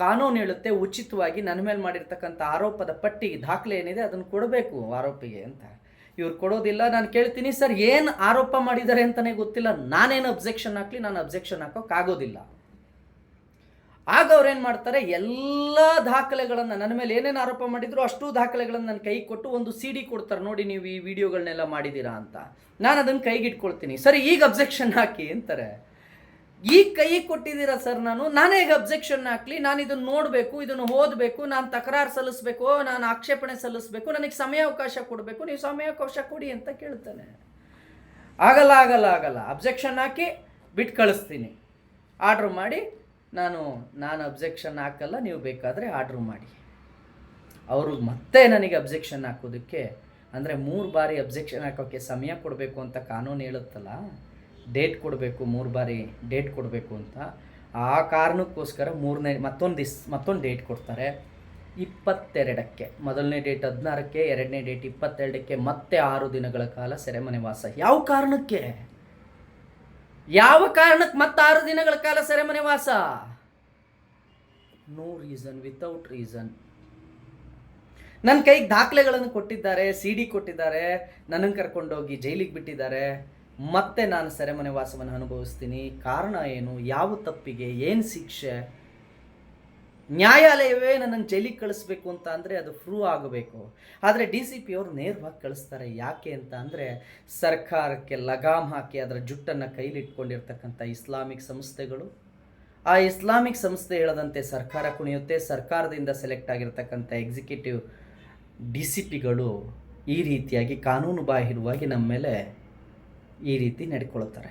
ಕಾನೂನು ಹೇಳುತ್ತೆ, ಉಚಿತವಾಗಿ ನನ್ನ ಮೇಲೆ ಮಾಡಿರ್ತಕ್ಕಂಥ ಆರೋಪದ ಪಟ್ಟಿ ದಾಖಲೆ ಏನಿದೆ, ಅದನ್ನು ಕೊಡಬೇಕು ಆರೋಪಿಗೆ ಅಂತ. ಇವ್ರು ಕೊಡೋದಿಲ್ಲ, ನಾನು ಕೇಳ್ತೀನಿ, ಸರ್, ಏನು ಆರೋಪ ಮಾಡಿದ್ದಾರೆ ಅಂತಲೇ ಗೊತ್ತಿಲ್ಲ. ನಾನೇನು ಅಬ್ಜೆಕ್ಷನ್ ಹಾಕ್ಲಿ, ನಾನು ಅಬ್ಜೆಕ್ಷನ್ ಹಾಕೋಕ್ಕಾಗೋದಿಲ್ಲ ಆಗ ಅವ್ರೇನು ಮಾಡ್ತಾರೆ, ಎಲ್ಲ ದಾಖಲೆಗಳನ್ನು, ನನ್ನ ಮೇಲೆ ಏನೇನು ಆರೋಪ ಮಾಡಿದ್ರು, ಅಷ್ಟು ದಾಖಲೆಗಳನ್ನು ನನ್ನ ಕೈ ಕೊಟ್ಟು ಒಂದು ಸಿ ಡಿ ಕೊಡ್ತಾರೆ. ನೋಡಿ, ನೀವು ಈ ವಿಡಿಯೋಗಳನ್ನೆಲ್ಲ ಮಾಡಿದ್ದೀರಾ ಅಂತ. ನಾನು ಅದನ್ನು ಕೈಗಿಟ್ಕೊಳ್ತೀನಿ ಸರಿ, ಈಗ ಅಬ್ಜೆಕ್ಷನ್ ಹಾಕಿ, ಅಂತಾರೆ. ಈಗ ಕೈ ಕೊಟ್ಟಿದ್ದೀರಾ ಸರ್ ನಾನು? ನಾನೇ ಈಗ ಅಬ್ಜೆಕ್ಷನ್ ಹಾಕ್ಲಿ, ನಾನು ಇದನ್ನು ನೋಡಬೇಕು, ಇದನ್ನು ಓದಬೇಕು, ನಾನು ತಕರಾರು ಸಲ್ಲಿಸಬೇಕು, ನಾನು ಆಕ್ಷೇಪಣೆ ಸಲ್ಲಿಸಬೇಕು, ನನಗೆ ಸಮಯಾವಕಾಶ ಕೊಡಬೇಕು, ನೀವು ಸಮಯಾವಕಾಶ ಕೊಡಿ ಅಂತ ಕೇಳ್ತಾನೆ. ಆಗಲ್ಲ ಆಗಲ್ಲ ಆಗಲ್ಲ. ಅಬ್ಜೆಕ್ಷನ್ ಹಾಕಿ ಬಿಟ್ಟು ಕಳಿಸ್ತೀನಿ. ಆರ್ಡ್ರ್ ಮಾಡಿ, ನಾನು ನಾನು ಅಬ್ಜೆಕ್ಷನ್ ಹಾಕಲ್ಲ, ನೀವು ಬೇಕಾದರೆ ಆರ್ಡ್ರ್ ಮಾಡಿ. ಅವರು ಮತ್ತೆ ನನಗೆ ಅಬ್ಜೆಕ್ಷನ್ ಹಾಕೋದಕ್ಕೆ, ಅಂದರೆ ಮೂರು ಬಾರಿ ಅಬ್ಜೆಕ್ಷನ್ ಹಾಕೋಕ್ಕೆ ಸಮಯ ಕೊಡಬೇಕು ಅಂತ ಕಾನೂನು ಹೇಳುತ್ತಲ್ಲ ಡೇಟ್ ಕೊಡಬೇಕು, ಮೂರು ಬಾರಿ ಡೇಟ್ ಕೊಡಬೇಕು ಅಂತ. ಆ ಕಾರಣಕ್ಕೋಸ್ಕರ ಮೂರನೇ, ಮತ್ತೊಂದು ದಿಸ್, ಮತ್ತೊಂದು ಡೇಟ್ ಕೊಡ್ತಾರೆ. ಇಪ್ಪತ್ತೆರಡಕ್ಕೆ, ಮೊದಲನೇ ಡೇಟ್ ಹದಿನಾರಕ್ಕೆ, ಎರಡನೇ ಡೇಟ್ ಇಪ್ಪತ್ತೆರಡಕ್ಕೆ, ಮತ್ತೆ ಆರು ದಿನಗಳ ಕಾಲ ಸೆರೆಮನೆ ವಾಸ ಯಾವ ಕಾರಣಕ್ಕೆ? ಯಾವ ಕಾರಣಕ್ಕೆ ಮತ್ತೆ ಆರು ದಿನಗಳ ಕಾಲ ಸೆರೆಮನೆ ವಾಸ ನೋ ರೀಸನ್ ವಿತೌಟ್ ರೀಸನ್ ನನ್ನ ಕೈಗೆ ದಾಖಲೆಗಳನ್ನು ಕೊಟ್ಟಿದ್ದಾರೆ ಸಿ ಡಿ ಕೊಟ್ಟಿದ್ದಾರೆ ನನ್ನನ್ನು ಕರ್ಕೊಂಡೋಗಿ ಜೈಲಿಗೆ ಬಿಟ್ಟಿದ್ದಾರೆ. ಮತ್ತೆ ನಾನು ಸೆರೆಮನೆ ವಾಸವನ್ನು ಅನುಭವಿಸ್ತೀನಿ. ಕಾರಣ ಏನು? ಯಾವ ತಪ್ಪಿಗೆ? ಏನು ಶಿಕ್ಷೆ? ನ್ಯಾಯಾಲಯವೇ ನನ್ನನ್ನು ಜೈಲಿಗೆ ಕಳಿಸ್ಬೇಕು ಅಂತ ಅಂದರೆ ಅದು ಪ್ರೂವ್ ಆಗಬೇಕು. ಆದರೆ ಡಿ ಸಿ ಪಿ ಅವರು ನೇರವಾಗಿ ಕಳಿಸ್ತಾರೆ. ಯಾಕೆ ಅಂತ ಅಂದರೆ ಸರ್ಕಾರಕ್ಕೆ ಲಗಾಮ್ ಹಾಕಿ ಅದರ ಜುಟ್ಟನ್ನು ಕೈಲಿಟ್ಕೊಂಡಿರ್ತಕ್ಕಂಥ ಇಸ್ಲಾಮಿಕ್ ಸಂಸ್ಥೆಗಳು. ಆ ಇಸ್ಲಾಮಿಕ್ ಸಂಸ್ಥೆ ಹೇಳದಂತೆ ಸರ್ಕಾರ ಕುಣಿಯುತ್ತೆ. ಸರ್ಕಾರದಿಂದ ಸೆಲೆಕ್ಟ್ ಆಗಿರ್ತಕ್ಕಂಥ ಎಕ್ಸಿಕ್ಯೂಟಿವ್ ಡಿ ಸಿ ಪಿಗಳು ಈ ರೀತಿಯಾಗಿ ಕಾನೂನು ಬಾಹಿರವಾಗಿ ನಮ್ಮ ಮೇಲೆ ಈ ರೀತಿ ನಡ್ಕೊಳ್ತಾರೆ.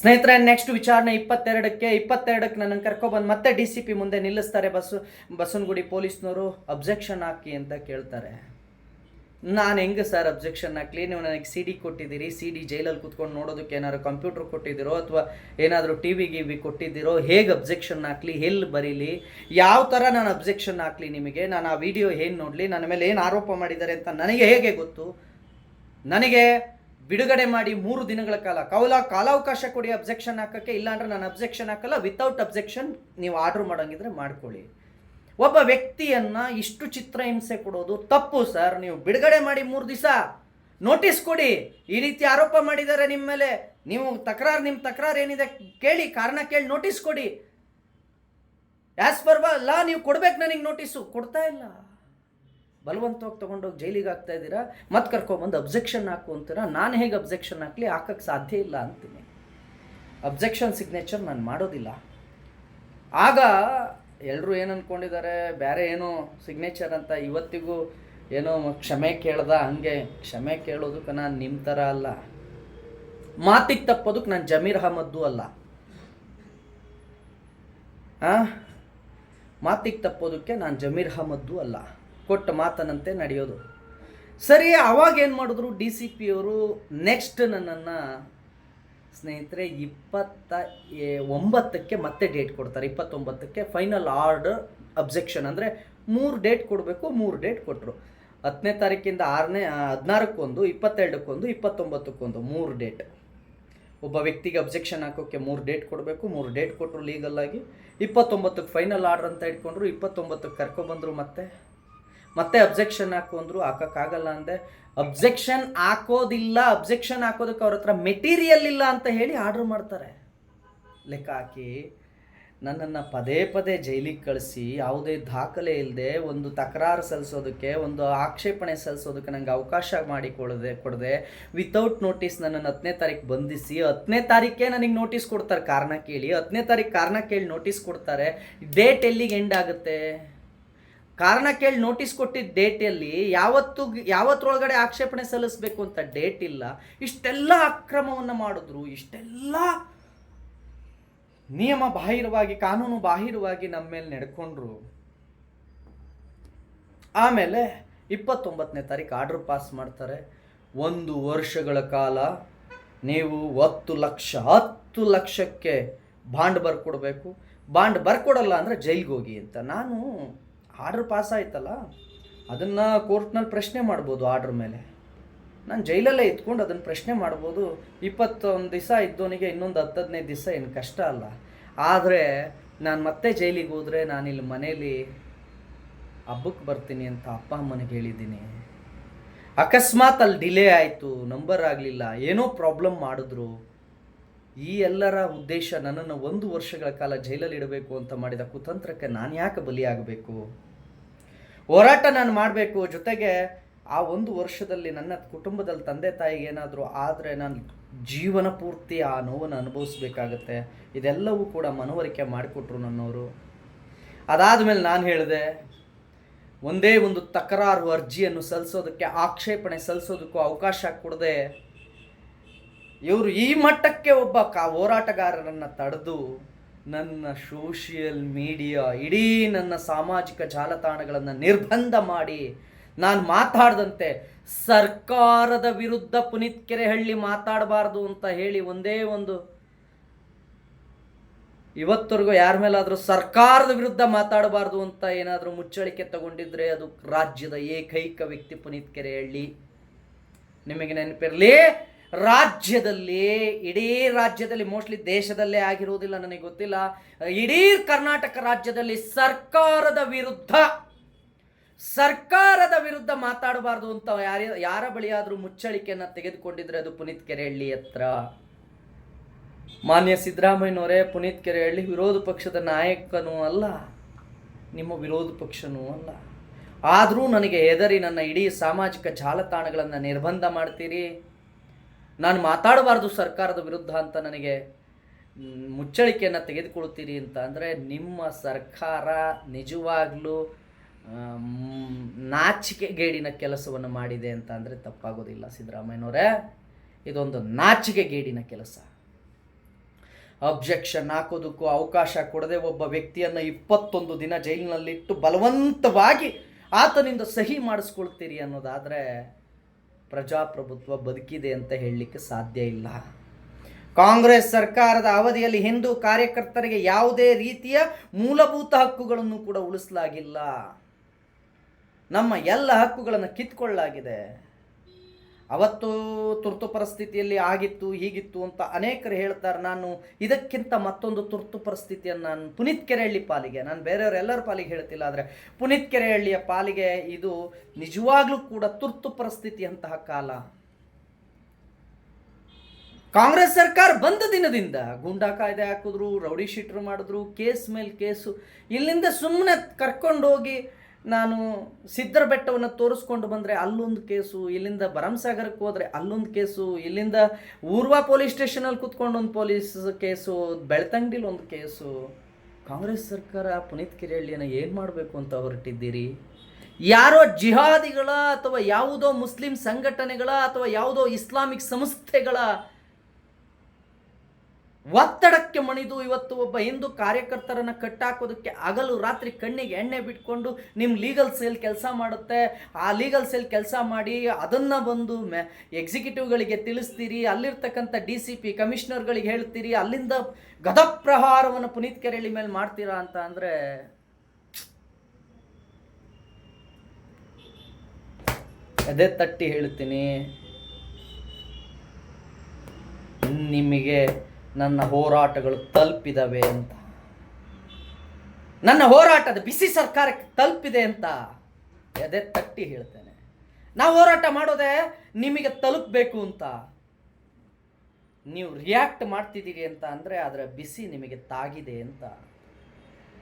ಸ್ನೇಹಿತರೆ ನೆಕ್ಸ್ಟ್ ವಿಚಾರಣೆ ಇಪ್ಪತ್ತೆರಡಕ್ಕೆ ಇಪ್ಪತ್ತೆರಡಕ್ಕೆ ನನ್ನನ್ನು ಕರ್ಕೊಬಂದು ಮತ್ತೆ ಡಿ ಸಿ ಪಿ ಮುಂದೆ ನಿಲ್ಲಿಸ್ತಾರೆ. ಬಸ್ಸು ಬಸವನಗುಡಿ ಪೊಲೀಸ್ನವರು ಅಬ್ಜೆಕ್ಷನ್ ಹಾಕಿ ಅಂತ ಕೇಳ್ತಾರೆ. ನಾನು ಹೆಂಗೆ ಸರ್ ಅಬ್ಜೆಕ್ಷನ್ ಹಾಕಲಿ? ನೀವು ನನಗೆ ಸಿ ಡಿ ಕೊಟ್ಟಿದ್ದೀರಿ ಸಿ ಡಿ ಜೈಲಲ್ಲಿ ಕೂತ್ಕೊಂಡು ನೋಡೋದಕ್ಕೆ ಏನಾದ್ರು ಕಂಪ್ಯೂಟರ್ ಕೊಟ್ಟಿದ್ದೀರೋ ಅಥವಾ ಏನಾದರೂ ಟಿ ವಿ ಗಿವಿ ಕೊಟ್ಟಿದ್ದೀರೋ, ಹೇಗೆ ಅಬ್ಜೆಕ್ಷನ್ ಹಾಕಲಿ? ಎಲ್ಲಿ ಬರೀಲಿ? ಯಾವ ಥರ ನಾನು ಅಬ್ಜೆಕ್ಷನ್ ಹಾಕಲಿ ನಿಮಗೆ? ನಾನು ಆ ವಿಡಿಯೋ ಏನು ನೋಡಲಿ? ನನ್ನ ಮೇಲೆ ಏನು ಆರೋಪ ಮಾಡಿದ್ದಾರೆ ಅಂತ ನನಗೆ ಹೇಗೆ ಗೊತ್ತು? ನನಗೆ ಬಿಡುಗಡೆ ಮಾಡಿ ಮೂರು ದಿನಗಳ ಕಾಲ. ಕೌಲ ಕಾಲಾವಕಾಶ ಕೊಡಿ ಅಬ್ಜೆಕ್ಷನ್ ಹಾಕೋಕ್ಕೆ. ಇಲ್ಲಾಂದ್ರೆ ನಾನು ಅಬ್ಜೆಕ್ಷನ್ ಹಾಕಲ್ಲ. ವಿತೌಟ್ ಅಬ್ಜೆಕ್ಷನ್ ನೀವು ಆರ್ಡ್ರ್ ಮಾಡೋಂಗಿದ್ರೆ ಮಾಡ್ಕೊಳ್ಳಿ. ಒಬ್ಬ ವ್ಯಕ್ತಿಯನ್ನ ಇಷ್ಟು ಚಿತ್ರಹಿಂಸೆ ಕೊಡೋದು ತಪ್ಪು ಸರ್. ನೀವು ಬಿಡುಗಡೆ ಮಾಡಿ ಮೂರು ದಿವಸ. ನೋಟಿಸ್ ಕೊಡಿ. ಈ ರೀತಿ ಆರೋಪ ಮಾಡಿದ್ದಾರೆ ನಿಮ್ಮ ಮೇಲೆ. ನೀವು ತಕರಾರು, ನಿಮ್ಮ ತಕರಾರು ಏನಿದೆ ಕೇಳಿ, ಕಾರಣ ಕೇಳಿ ನೋಟಿಸ್ ಕೊಡಿ. ಆಸ್ ಪರ್ ಲಾ ನೀವು ಕೊಡ್ಬೇಕು ನನಗೆ ನೋಟಿಸು ಕೊಡ್ತಾ ಇಲ್ಲ. ಬಲವಂತವಾಗಿ ತೊಗೊಂಡೋಗಿ ಜೈಲಿಗೆ ಹಾಕ್ತಾ ಇದ್ದೀರಾ? ಮತ್ತೆ ಕರ್ಕೊಂಬಂದು ಅಬ್ಜೆಕ್ಷನ್ ಹಾಕು ಅಂತೀರಾ? ನಾನು ಹೇಗೆ ಅಬ್ಜೆಕ್ಷನ್ ಹಾಕಲಿ? ಹಾಕಕ್ಕೆ ಸಾಧ್ಯ ಇಲ್ಲ ಅಂತೀನಿ. ಅಬ್ಜೆಕ್ಷನ್ ಸಿಗ್ನೇಚರ್ ನಾನು ಮಾಡೋದಿಲ್ಲ. ಆಗ ಎಲ್ಲರೂ ಏನು ಅಂದ್ಕೊಂಡಿದ್ದಾರೆ ಬೇರೆ ಏನೋ ಸಿಗ್ನೇಚರ್ ಅಂತ ಇವತ್ತಿಗೂ ಏನೋ ಕ್ಷಮೆ ಕೇಳ್ದ ಹಂಗೆ ಕ್ಷಮೆ ಕೇಳೋದಕ್ಕೆ ನಾನು ನಿಮ್ಮ ಥರ ಅಲ್ಲ. ಮಾತಿಗೆ ತಪ್ಪೋದಕ್ಕೆ ನಾನು ಜಮೀರ್ ಅಹಮದ್ದು ಅಲ್ಲ. ಮಾತಿಗೆ ತಪ್ಪೋದಕ್ಕೆ ನಾನು ಜಮೀರ್ ಅಹಮದ್ದು ಅಲ್ಲ. ಕೊಟ್ಟ ಮಾತನಂತೆ ನಡೆಯೋದು. ಸರಿ, ಅವಾಗ ಏನು ಮಾಡಿದ್ರು? ಡಿ ಸಿ ಪಿ ಅವರು ನೆಕ್ಸ್ಟ್ ನನ್ನನ್ನು ಸ್ನೇಹಿತರೆ ಇಪ್ಪತ್ತ ಒಂಬತ್ತಕ್ಕೆ ಮತ್ತೆ ಡೇಟ್ ಕೊಡ್ತಾರೆ. ಇಪ್ಪತ್ತೊಂಬತ್ತಕ್ಕೆ ಫೈನಲ್ ಆರ್ಡರ್ ಅಬ್ಜೆಕ್ಷನ್ ಅಂದರೆ ಮೂರು ಡೇಟ್ ಕೊಡಬೇಕು, ಮೂರು ಡೇಟ್ ಕೊಟ್ಟರು ಹತ್ತನೇ ತಾರೀಕಿಂದ ಆರನೇ ಹದಿನಾರಕ್ಕೊಂದು, ಇಪ್ಪತ್ತೆರಡಕ್ಕೊಂದು, ಇಪ್ಪತ್ತೊಂಬತ್ತಕ್ಕೊಂದು, ಮೂರು ಡೇಟ್. ಒಬ್ಬ ವ್ಯಕ್ತಿಗೆ ಅಬ್ಜೆಕ್ಷನ್ ಹಾಕೋಕ್ಕೆ ಮೂರು ಡೇಟ್ ಕೊಡಬೇಕು, ಮೂರು ಡೇಟ್ ಕೊಟ್ಟರು ಲೀಗಲ್ಲಾಗಿ ಇಪ್ಪತ್ತೊಂಬತ್ತಕ್ಕೆ ಫೈನಲ್ ಆರ್ಡ್ರ್ ಅಂತ ಇಟ್ಕೊಂಡ್ರು, ಇಪ್ಪತ್ತೊಂಬತ್ತಕ್ಕೆ ಕರ್ಕೊಬಂದರು ಮತ್ತೆ. ಮತ್ತೆ ಅಬ್ಜೆಕ್ಷನ್ ಹಾಕು ಅಂದರು ಹಾಕೋಕ್ಕಾಗಲ್ಲ ಅಂದೆ. ಅಬ್ಜೆಕ್ಷನ್ ಹಾಕೋದಿಲ್ಲ ಅಬ್ಜೆಕ್ಷನ್ ಹಾಕೋದಕ್ಕೆ ಅವ್ರ ಹತ್ರ ಮೆಟೀರಿಯಲ್ ಇಲ್ಲ ಅಂತ ಹೇಳಿ ಆರ್ಡರ್ ಮಾಡ್ತಾರೆ. ಲೆಕ್ಕ ಹಾಕಿ, ನನ್ನನ್ನು ಪದೇ ಪದೇ ಜೈಲಿಗೆ ಕಳಿಸಿ, ಯಾವುದೇ ದಾಖಲೆ ಇಲ್ಲದೆ ಒಂದು ತಕರಾರು ಸಲ್ಲಿಸೋದಕ್ಕೆ, ಒಂದು ಆಕ್ಷೇಪಣೆ ಸಲ್ಲಿಸೋದಕ್ಕೆ ನನಗೆ ಅವಕಾಶ ಮಾಡಿ ಕೊಡದೆ ಕೊಡದೆ ವಿತೌಟ್ ನೋಟಿಸ್ ನನ್ನನ್ನು ಹತ್ತನೇ ತಾರೀಕು ಬಂಧಿಸಿ, ಹತ್ತನೇ ತಾರೀಕೇ ನನಗೆ ನೋಟಿಸ್ ಕೊಡ್ತಾರೆ, ಕಾರಣ ಕೇಳಿ. ಹತ್ತನೇ ತಾರೀಕು ಕಾರಣ ಕೇಳಿ ನೋಟಿಸ್ ಕೊಡ್ತಾರೆ. ಡೇಟ್ ಎಲ್ಲಿಗೆ ಎಂಡ್ ಆಗುತ್ತೆ? ಕಾರಣ ಕೇಳಿ ನೋಟಿಸ್ ಕೊಟ್ಟಿದ್ದ ಡೇಟಲ್ಲಿ ಯಾವತ್ತು ಯಾವತ್ತರೊಳಗಡೆ ಆಕ್ಷೇಪಣೆ ಸಲ್ಲಿಸಬೇಕು ಅಂತ ಡೇಟ್ ಇಲ್ಲ. ಇಷ್ಟೆಲ್ಲ ಅಕ್ರಮವನ್ನು ಮಾಡಿದ್ರು. ಇಷ್ಟೆಲ್ಲ ನಿಯಮ ಬಾಹಿರವಾಗಿ, ಕಾನೂನು ಬಾಹಿರವಾಗಿ ನಮ್ಮ ಮೇಲೆ ನಡ್ಕೊಂಡ್ರು. ಆಮೇಲೆ ಇಪ್ಪತ್ತೊಂಬತ್ತನೇ ತಾರೀಕು ಆರ್ಡ್ರ್ ಪಾಸ್ ಮಾಡ್ತಾರೆ. ಒಂದು ವರ್ಷಗಳ ಕಾಲ ನೀವು ಹತ್ತು ಲಕ್ಷ, ಹತ್ತು ಲಕ್ಷಕ್ಕೆ ಬಾಂಡ್ ಬರ್ಕೊಡ್ಬೇಕು. ಬಾಂಡ್ ಬರ್ಕೊಡಲ್ಲ ಅಂದರೆ ಜೈಲಿಗೆ ಹೋಗಿ ಅಂತ. ನಾನು ಆರ್ಡ್ರ್ ಪಾಸ್ ಆಯ್ತಲ್ಲ, ಅದನ್ನು ಕೋರ್ಟ್ನಲ್ಲಿ ಪ್ರಶ್ನೆ ಮಾಡ್ಬೋದು ಆರ್ಡ್ರ್ ಮೇಲೆ. ನಾನು ಜೈಲಲ್ಲೇ ಇದ್ಕೊಂಡು ಅದನ್ನು ಪ್ರಶ್ನೆ ಮಾಡ್ಬೋದು, ಇಪ್ಪತ್ತೊಂದು ದಿವಸ ಇದ್ದವನಿಗೆ ಇನ್ನೊಂದು ಹತ್ತು ಹದಿನೈದು ದಿವಸ ಏನು ಕಷ್ಟ ಅಲ್ಲ. ಆದರೆ ನಾನು ಮತ್ತೆ ಜೈಲಿಗೆ ಹೋದರೆ ಇಲ್ಲಿ ಮನೇಲಿ ಹಬ್ಬಕ್ಕೆ ಬರ್ತೀನಿ ಅಂತ ಅಪ್ಪ ಅಮ್ಮನಿಗೆ ಹೇಳಿದ್ದೀನಿ. ಅಕಸ್ಮಾತ್ ಅಲ್ಲಿ ಡಿಲೇ ಆಯಿತು ನಂಬರ್ ಆಗಲಿಲ್ಲ, ಏನೋ ಪ್ರಾಬ್ಲಮ್ ಮಾಡಿದ್ರು. ಈ ಎಲ್ಲರ ಉದ್ದೇಶ ನನ್ನನ್ನು ಒಂದು ವರ್ಷಗಳ ಕಾಲ ಜೈಲಲ್ಲಿ ಇಡಬೇಕು ಅಂತ ಮಾಡಿದ ಕುತಂತ್ರಕ್ಕೆ ನಾನು ಯಾಕೆ ಬಲಿಯಾಗಬೇಕು? ಹೋರಾಟ ನಾನು ಮಾಡಬೇಕು ಜೊತೆಗೆ ಆ ಒಂದು ವರ್ಷದಲ್ಲಿ ನನ್ನ ಕುಟುಂಬದಲ್ಲಿ ತಂದೆ ತಾಯಿಗೆ ಏನಾದರೂ ಆದರೆ ನಾನು ಜೀವನ ಪೂರ್ತಿ ಆ ನೋವನ್ನು ಅನುಭವಿಸ್ಬೇಕಾಗತ್ತೆ. ಇದೆಲ್ಲವೂ ಕೂಡ ಮನವರಿಕೆ ಮಾಡಿಕೊಟ್ರು ನನ್ನವರು. ಅದಾದ ಮೇಲೆ ನಾನು ಹೇಳಿದೆ, ಒಂದೇ ಒಂದು ತಕರಾರು ಅರ್ಜಿಯನ್ನು ಸಲ್ಲಿಸೋದಕ್ಕೆ, ಆಕ್ಷೇಪಣೆ ಸಲ್ಲಿಸೋದಕ್ಕೂ ಅವಕಾಶ ಕೊಡದೆ ಇವರು ಈ ಮಟ್ಟಕ್ಕೆ ಒಬ್ಬ ಕಾ ಹೋರಾಟಗಾರರನ್ನು ತಡೆದು ನನ್ನ ಸೋಷಿಯಲ್ ಮೀಡಿಯಾ ಇಡೀ ನನ್ನ ಸಾಮಾಜಿಕ ಜಾಲತಾಣಗಳನ್ನು ನಿರ್ಬಂಧ ಮಾಡಿ ನಾನು ಮಾತಾಡದಂತೆ ಸರ್ಕಾರದ ವಿರುದ್ಧ ಪುನೀತ್ ಕೆರೆಹಳ್ಳಿ ಮಾತಾಡಬಾರ್ದು ಅಂತ ಹೇಳಿ ಒಂದೇ ಒಂದು ಇವತ್ತರೆಗೂ ಯಾರ ಮೇಲಾದರೂ ಸರ್ಕಾರದ ವಿರುದ್ಧ ಮಾತಾಡಬಾರ್ದು ಅಂತ ಏನಾದರೂ ಮುಚ್ಚಳಿಕೆ ತಗೊಂಡಿದ್ರೆ ಅದು ರಾಜ್ಯದ ಏಕೈಕ ವ್ಯಕ್ತಿ ಪುನೀತ್ ಕೆರೆಹಳ್ಳಿ. ನಿಮಗೆ ನೆನಪಿರಲಿ? ರಾಜ್ಯದಲ್ಲಿ, ಇಡೀ ರಾಜ್ಯದಲ್ಲಿ ಮೋಸ್ಟ್ಲಿ ದೇಶದಲ್ಲೇ ಆಗಿರುವುದಿಲ್ಲ, ನನಗೆ ಗೊತ್ತಿಲ್ಲ. ಇಡೀ ಕರ್ನಾಟಕ ರಾಜ್ಯದಲ್ಲಿ ಸರ್ಕಾರದ ವಿರುದ್ಧ ಸರ್ಕಾರದ ವಿರುದ್ಧ ಮಾತಾಡಬಾರ್ದು ಅಂತ ಯಾರ ಯಾರ ಬಳಿಯಾದರೂ ಮುಚ್ಚಳಿಕೆಯನ್ನು ತೆಗೆದುಕೊಂಡಿದ್ರೆ ಅದು ಪುನೀತ್ ಕೆರೆಹಳ್ಳಿ ಹತ್ರ. ಮಾನ್ಯ ಸಿದ್ದರಾಮಯ್ಯನವರೇ, ಪುನೀತ್ ಕೆರೆಹಳ್ಳಿ ವಿರೋಧ ಪಕ್ಷದ ನಾಯಕನೂ ಅಲ್ಲ, ನಿಮ್ಮ ವಿರೋಧ ಪಕ್ಷನೂ ಅಲ್ಲ. ಆದರೂ ನನಗೆ ಹೆದರಿ ನನ್ನ ಇಡೀ ಸಾಮಾಜಿಕ ಜಾಲತಾಣಗಳನ್ನು ನಿರ್ಬಂಧ ಮಾಡ್ತೀರಿ? ನಾನು ಮಾತಾಡಬಾರ್ದು ಸರ್ಕಾರದ ವಿರುದ್ಧ ಅಂತ ನನಗೆ ಮುಚ್ಚಳಿಕೆಯನ್ನು ತೆಗೆದುಕೊಳ್ತೀರಿ ಅಂತ ಅಂದರೆ ನಿಮ್ಮ ಸರ್ಕಾರ ನಿಜವಾಗ್ಲೂ ನಾಚಿಕೆಗೇಡಿನ ಕೆಲಸವನ್ನು ಮಾಡಿದೆ ಅಂತ ಅಂದರೆ ತಪ್ಪಾಗೋದಿಲ್ಲ ಸಿದ್ದರಾಮಯ್ಯನವರೇ. ಇದೊಂದು ನಾಚಿಕೆಗೇಡಿನ ಕೆಲಸ. ಅಬ್ಜೆಕ್ಷನ್ ಹಾಕೋದಕ್ಕೂ ಅವಕಾಶ ಕೊಡದೆ ಒಬ್ಬ ವ್ಯಕ್ತಿಯನ್ನು ಇಪ್ಪತ್ತೊಂದು ದಿನ ಜೈಲಿನಲ್ಲಿಟ್ಟು ಬಲವಂತವಾಗಿ ಆತನಿಂದ ಸಹಿ ಮಾಡಿಸ್ಕೊಳ್ತೀರಿ ಅನ್ನೋದಾದರೆ ಪ್ರಜಾಪ್ರಭುತ್ವ ಬದುಕಿದೆ ಅಂತ ಹೇಳಲಿಕ್ಕೆ ಸಾಧ್ಯ ಇಲ್ಲ. ಕಾಂಗ್ರೆಸ್ ಸರ್ಕಾರದ ಅವಧಿಯಲ್ಲಿ ಹಿಂದೂ ಕಾರ್ಯಕರ್ತರಿಗೆ ಯಾವುದೇ ರೀತಿಯ ಮೂಲಭೂತ ಹಕ್ಕುಗಳನ್ನು ಕೂಡ ಉಳಿಸಲಾಗಿಲ್ಲ. ನಮ್ಮ ಎಲ್ಲ ಹಕ್ಕುಗಳನ್ನು ಕಿತ್ಕೊಳ್ಳಲಾಗಿದೆ. ಅವತ್ತು ತುರ್ತು ಪರಿಸ್ಥಿತಿಯಲ್ಲಿ ಆಗಿತ್ತು, ಹೀಗಿತ್ತು ಅಂತ ಅನೇಕರು ಹೇಳ್ತಾರೆ. ನಾನು ಇದಕ್ಕಿಂತ ಮತ್ತೊಂದು ತುರ್ತು ಪರಿಸ್ಥಿತಿಯನ್ನು ನಾನು ಪುನೀತ್ ಕೆರೆಹಳ್ಳಿ ಪಾಲಿಗೆ, ನಾನು ಬೇರೆಯವರೆಲ್ಲರ ಪಾಲಿಗೆ ಹೇಳ್ತಿಲ್ಲ, ಆದರೆ ಪುನೀತ್ ಕೆರೆಹಳ್ಳಿಯ ಪಾಲಿಗೆ ಇದು ನಿಜವಾಗ್ಲೂ ಕೂಡ ತುರ್ತು ಪರಿಸ್ಥಿತಿಯಂತಹ ಕಾಲ. ಕಾಂಗ್ರೆಸ್ ಸರ್ಕಾರ ಬಂದ ದಿನದಿಂದ ಗೂಂಡಾ ಕಾಯ್ದೆ ಹಾಕಿದ್ರು, ರೌಡಿ ಶೀಟ್ರು ಮಾಡಿದ್ರು, ಕೇಸ್ ಮೇಲೆ ಕೇಸು, ಇಲ್ಲಿಂದ ಸುಮ್ಮನೆ ಕರ್ಕೊಂಡೋಗಿ ನಾನು ಸಿದ್ದರ ಬೆಟ್ಟವನ್ನು ತೋರಿಸ್ಕೊಂಡು ಬಂದರೆ ಅಲ್ಲೊಂದು ಕೇಸು, ಇಲ್ಲಿಂದ ಭರಮಸಾಗರಕ್ಕೆ ಹೋದರೆ ಅಲ್ಲೊಂದು ಕೇಸು, ಇಲ್ಲಿಂದ ಊರ್ವ ಪೊಲೀಸ್ ಸ್ಟೇಷನಲ್ಲಿ ಕುತ್ಕೊಂಡು ಒಂದು ಪೊಲೀಸ್ ಕೇಸು, ಬೆಳ್ತಂಗಡಿಲಿ ಒಂದು ಕೇಸು. ಕಾಂಗ್ರೆಸ್ ಸರ್ಕಾರ ಪುನೀತ್ ಕಿರೆಹಳ್ಳಿಯನ್ನು ಏನು ಮಾಡಬೇಕು ಅಂತ ಹೊರಟಿದ್ದೀರಿ? ಯಾರೋ ಜಿಹಾದಿಗಳ ಅಥವಾ ಯಾವುದೋ ಮುಸ್ಲಿಂ ಸಂಘಟನೆಗಳ ಅಥವಾ ಯಾವುದೋ ಇಸ್ಲಾಮಿಕ್ ಸಂಸ್ಥೆಗಳ ಒತ್ತಡಕ್ಕೆ ಮಣಿದು ಇವತ್ತು ಒಬ್ಬ ಹಿಂದೂ ಕಾರ್ಯಕರ್ತರನ್ನು ಕಟ್ಟಾಕೋದಕ್ಕೆ ಹಗಲು ರಾತ್ರಿ ಕಣ್ಣಿಗೆ ಎಣ್ಣೆ ಬಿಟ್ಕೊಂಡು ನಿಮ್ಮ ಲೀಗಲ್ ಸೇಲ್ ಕೆಲಸ ಮಾಡುತ್ತೆ. ಆ ಲೀಗಲ್ ಸೇಲ್ ಕೆಲಸ ಮಾಡಿ ಅದನ್ನು ಬಂದು ಮೆ ಎಕ್ಸಿಕ್ಯೂಟಿವ್ಗಳಿಗೆ ತಿಳಿಸ್ತೀರಿ. ಅಲ್ಲಿರ್ತಕ್ಕಂಥ ಡಿ ಸಿ ಪಿ ಕಮಿಷನರ್ಗಳಿಗೆ ಹೇಳ್ತೀರಿ. ಅಲ್ಲಿಂದ ಗದಪ್ರಹಾರವನ್ನು ಪುನೀತ್ ಕೆರೆಳಿ ಮೇಲೆ ಮಾಡ್ತೀರಾ ಅಂತ ಅಂದರೆ ಅದೇ ತಟ್ಟಿ ಹೇಳ್ತೀನಿ. ನಿಮಗೆ ನನ್ನ ಹೋರಾಟಗಳು ತಲುಪಿದವೆ ಅಂತ. ನನ್ನ ಹೋರಾಟದ ಬಿಸಿ ಸರ್ಕಾರಕ್ಕೆ ತಲುಪಿದೆ ಅಂತ ಎದೆ ತಟ್ಟಿ ಹೇಳ್ತೇನೆ. ನಾವು ಹೋರಾಟ ಮಾಡೋದೇ ನಿಮಗೆ ತಲುಪಬೇಕು ಅಂತ. ನೀವು ರಿಯಾಕ್ಟ್ ಮಾಡ್ತಿದ್ದೀರಿ ಅಂತ ಅಂದರೆ ಅದರ ಬಿಸಿ ನಿಮಗೆ ತಾಗಿದೆ ಅಂತ.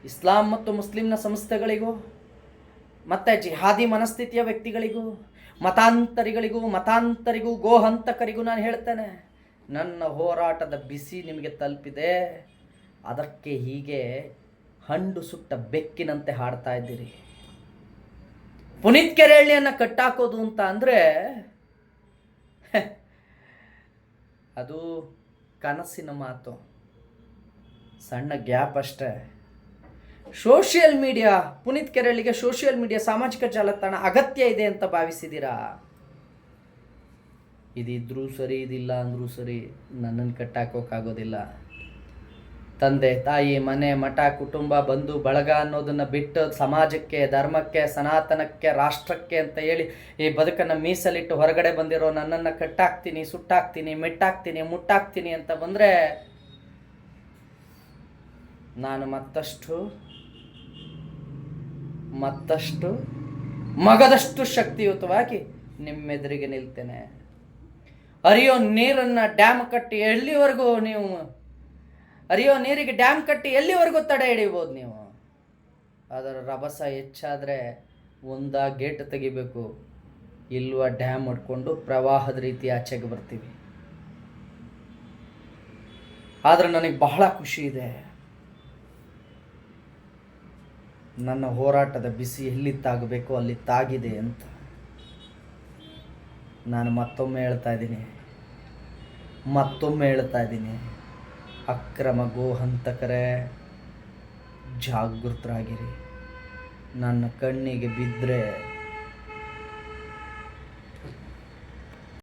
ಇಸ್ಲಾಂ ಮತ್ತು ಮುಸ್ಲಿಂನ ಸಂಸ್ಥೆಗಳಿಗೂ, ಮತ್ತು ಜಿಹಾದಿ ಮನಸ್ಥಿತಿಯ ವ್ಯಕ್ತಿಗಳಿಗೂ, ಮತಾಂತರಿಗಳಿಗೂ, ಮತಾಂತರಿಗೂ, ಗೋಹಂತಕರಿಗೂ ನಾನು ಹೇಳ್ತೇನೆ. ನನ್ನ ಹೋರಾಟದ ಬಿಸಿ ನಿಮಗೆ ತಲುಪಿದೆ. ಅದಕ್ಕೆ ಹೀಗೆ ಹಂಡು ಸುಟ್ಟ ಬೆಕ್ಕಿನಂತೆ ಹಾಡ್ತಾ ಇದ್ದೀರಿ. ಪುನೀತ್ ಕೆರೆಹಳ್ಳಿಯನ್ನು ಕಟ್ಟಾಕೋದು ಅಂತ ಅಂದರೆ ಅದು ಕನಸಿನ ಮಾತು. ಸಣ್ಣ ಗ್ಯಾಪ್ ಅಷ್ಟೇ. ಸೋಷಿಯಲ್ ಮೀಡಿಯಾ, ಪುನೀತ್ ಕೆರೆಹಳ್ಳಿಗೆ ಸೋಷಿಯಲ್ ಮೀಡಿಯಾ ಸಾಮಾಜಿಕ ಜಾಲತಾಣ ಅಗತ್ಯ ಇದೆ ಅಂತ ಭಾವಿಸಿದ್ದೀರಾ? ಇದಿದ್ರೂ ಸರಿ, ಇದಿಲ್ಲ ಅಂದರೂ ಸರಿ ನನ್ನನ್ನು ಕಟ್ಟಾಕೋಕ್ಕಾಗೋದಿಲ್ಲ ತಂದೆ, ತಾಯಿ, ಮನೆ, ಮಠ, ಕುಟುಂಬ, ಬಂಧು, ಬಳಗ ಅನ್ನೋದನ್ನು ಬಿಟ್ಟು ಸಮಾಜಕ್ಕೆ, ಧರ್ಮಕ್ಕೆ, ಸನಾತನಕ್ಕೆ, ರಾಷ್ಟ್ರಕ್ಕೆ ಅಂತ ಹೇಳಿ ಈ ಬದುಕನ್ನು ಮೀಸಲಿಟ್ಟು ಹೊರಗಡೆ ಬಂದಿರೋ ನನ್ನನ್ನು ಕಟ್ಟಾಕ್ತೀನಿ, ಸುಟ್ಟಾಕ್ತೀನಿ, ಮೆಟ್ಟಾಕ್ತೀನಿ, ಮುಟ್ಟಾಕ್ತೀನಿ ಅಂತ ಬಂದರೆ ನಾನು ಮತ್ತಷ್ಟು ಮತ್ತಷ್ಟು ಮಗದಷ್ಟು ಶಕ್ತಿಯುತವಾಗಿ ನಿಮ್ಮೆದುರಿಗೆ ನಿಲ್ತೇನೆ. ಹರಿಯೋ ನೀರನ್ನು ಡ್ಯಾಮ್ ಕಟ್ಟಿ ಎಲ್ಲಿವರೆಗೂ ನೀವು ಹರಿಯೋ ನೀರಿಗೆ ಡ್ಯಾಮ್ ಕಟ್ಟಿ ಎಲ್ಲಿವರೆಗೂ ತಡೆ ಹಿಡಿಬೋದು ನೀವು? ಅದರ ರಭಸ ಹೆಚ್ಚಾದರೆ ಒಂದ ಗೇಟ್ ತೆಗಿಬೇಕು, ಇಲ್ವ ಡ್ಯಾಮ್ ಮಾಡ್ಕೊಂಡು ಪ್ರವಾಹದ ರೀತಿ ಆಚೆಗೆ ಬರ್ತೀವಿ. ಆದರೆ ನನಗೆ ಬಹಳ ಖುಷಿ ಇದೆ. ನನ್ನ ಹೋರಾಟದ ಬಿಸಿ ಎಲ್ಲಿ ತಾಗಬೇಕು ಅಲ್ಲಿ ತಾಗಿದೆ ಅಂತ. ನಾನು ಮತ್ತೊಮ್ಮೆ ಹೇಳ್ತಾ ಇದ್ದೀನಿ. ಮತ್ತೊಮ್ಮೆ ಹೇಳ್ತಾ ಇದ್ದೀನಿ. ಅಕ್ರಮ ಗೋಹಂತಕರೇ ಜಾಗೃತರಾಗಿರಿ. ನನ್ನ ಕಣ್ಣಿಗೆ ಬಿದ್ದರೆ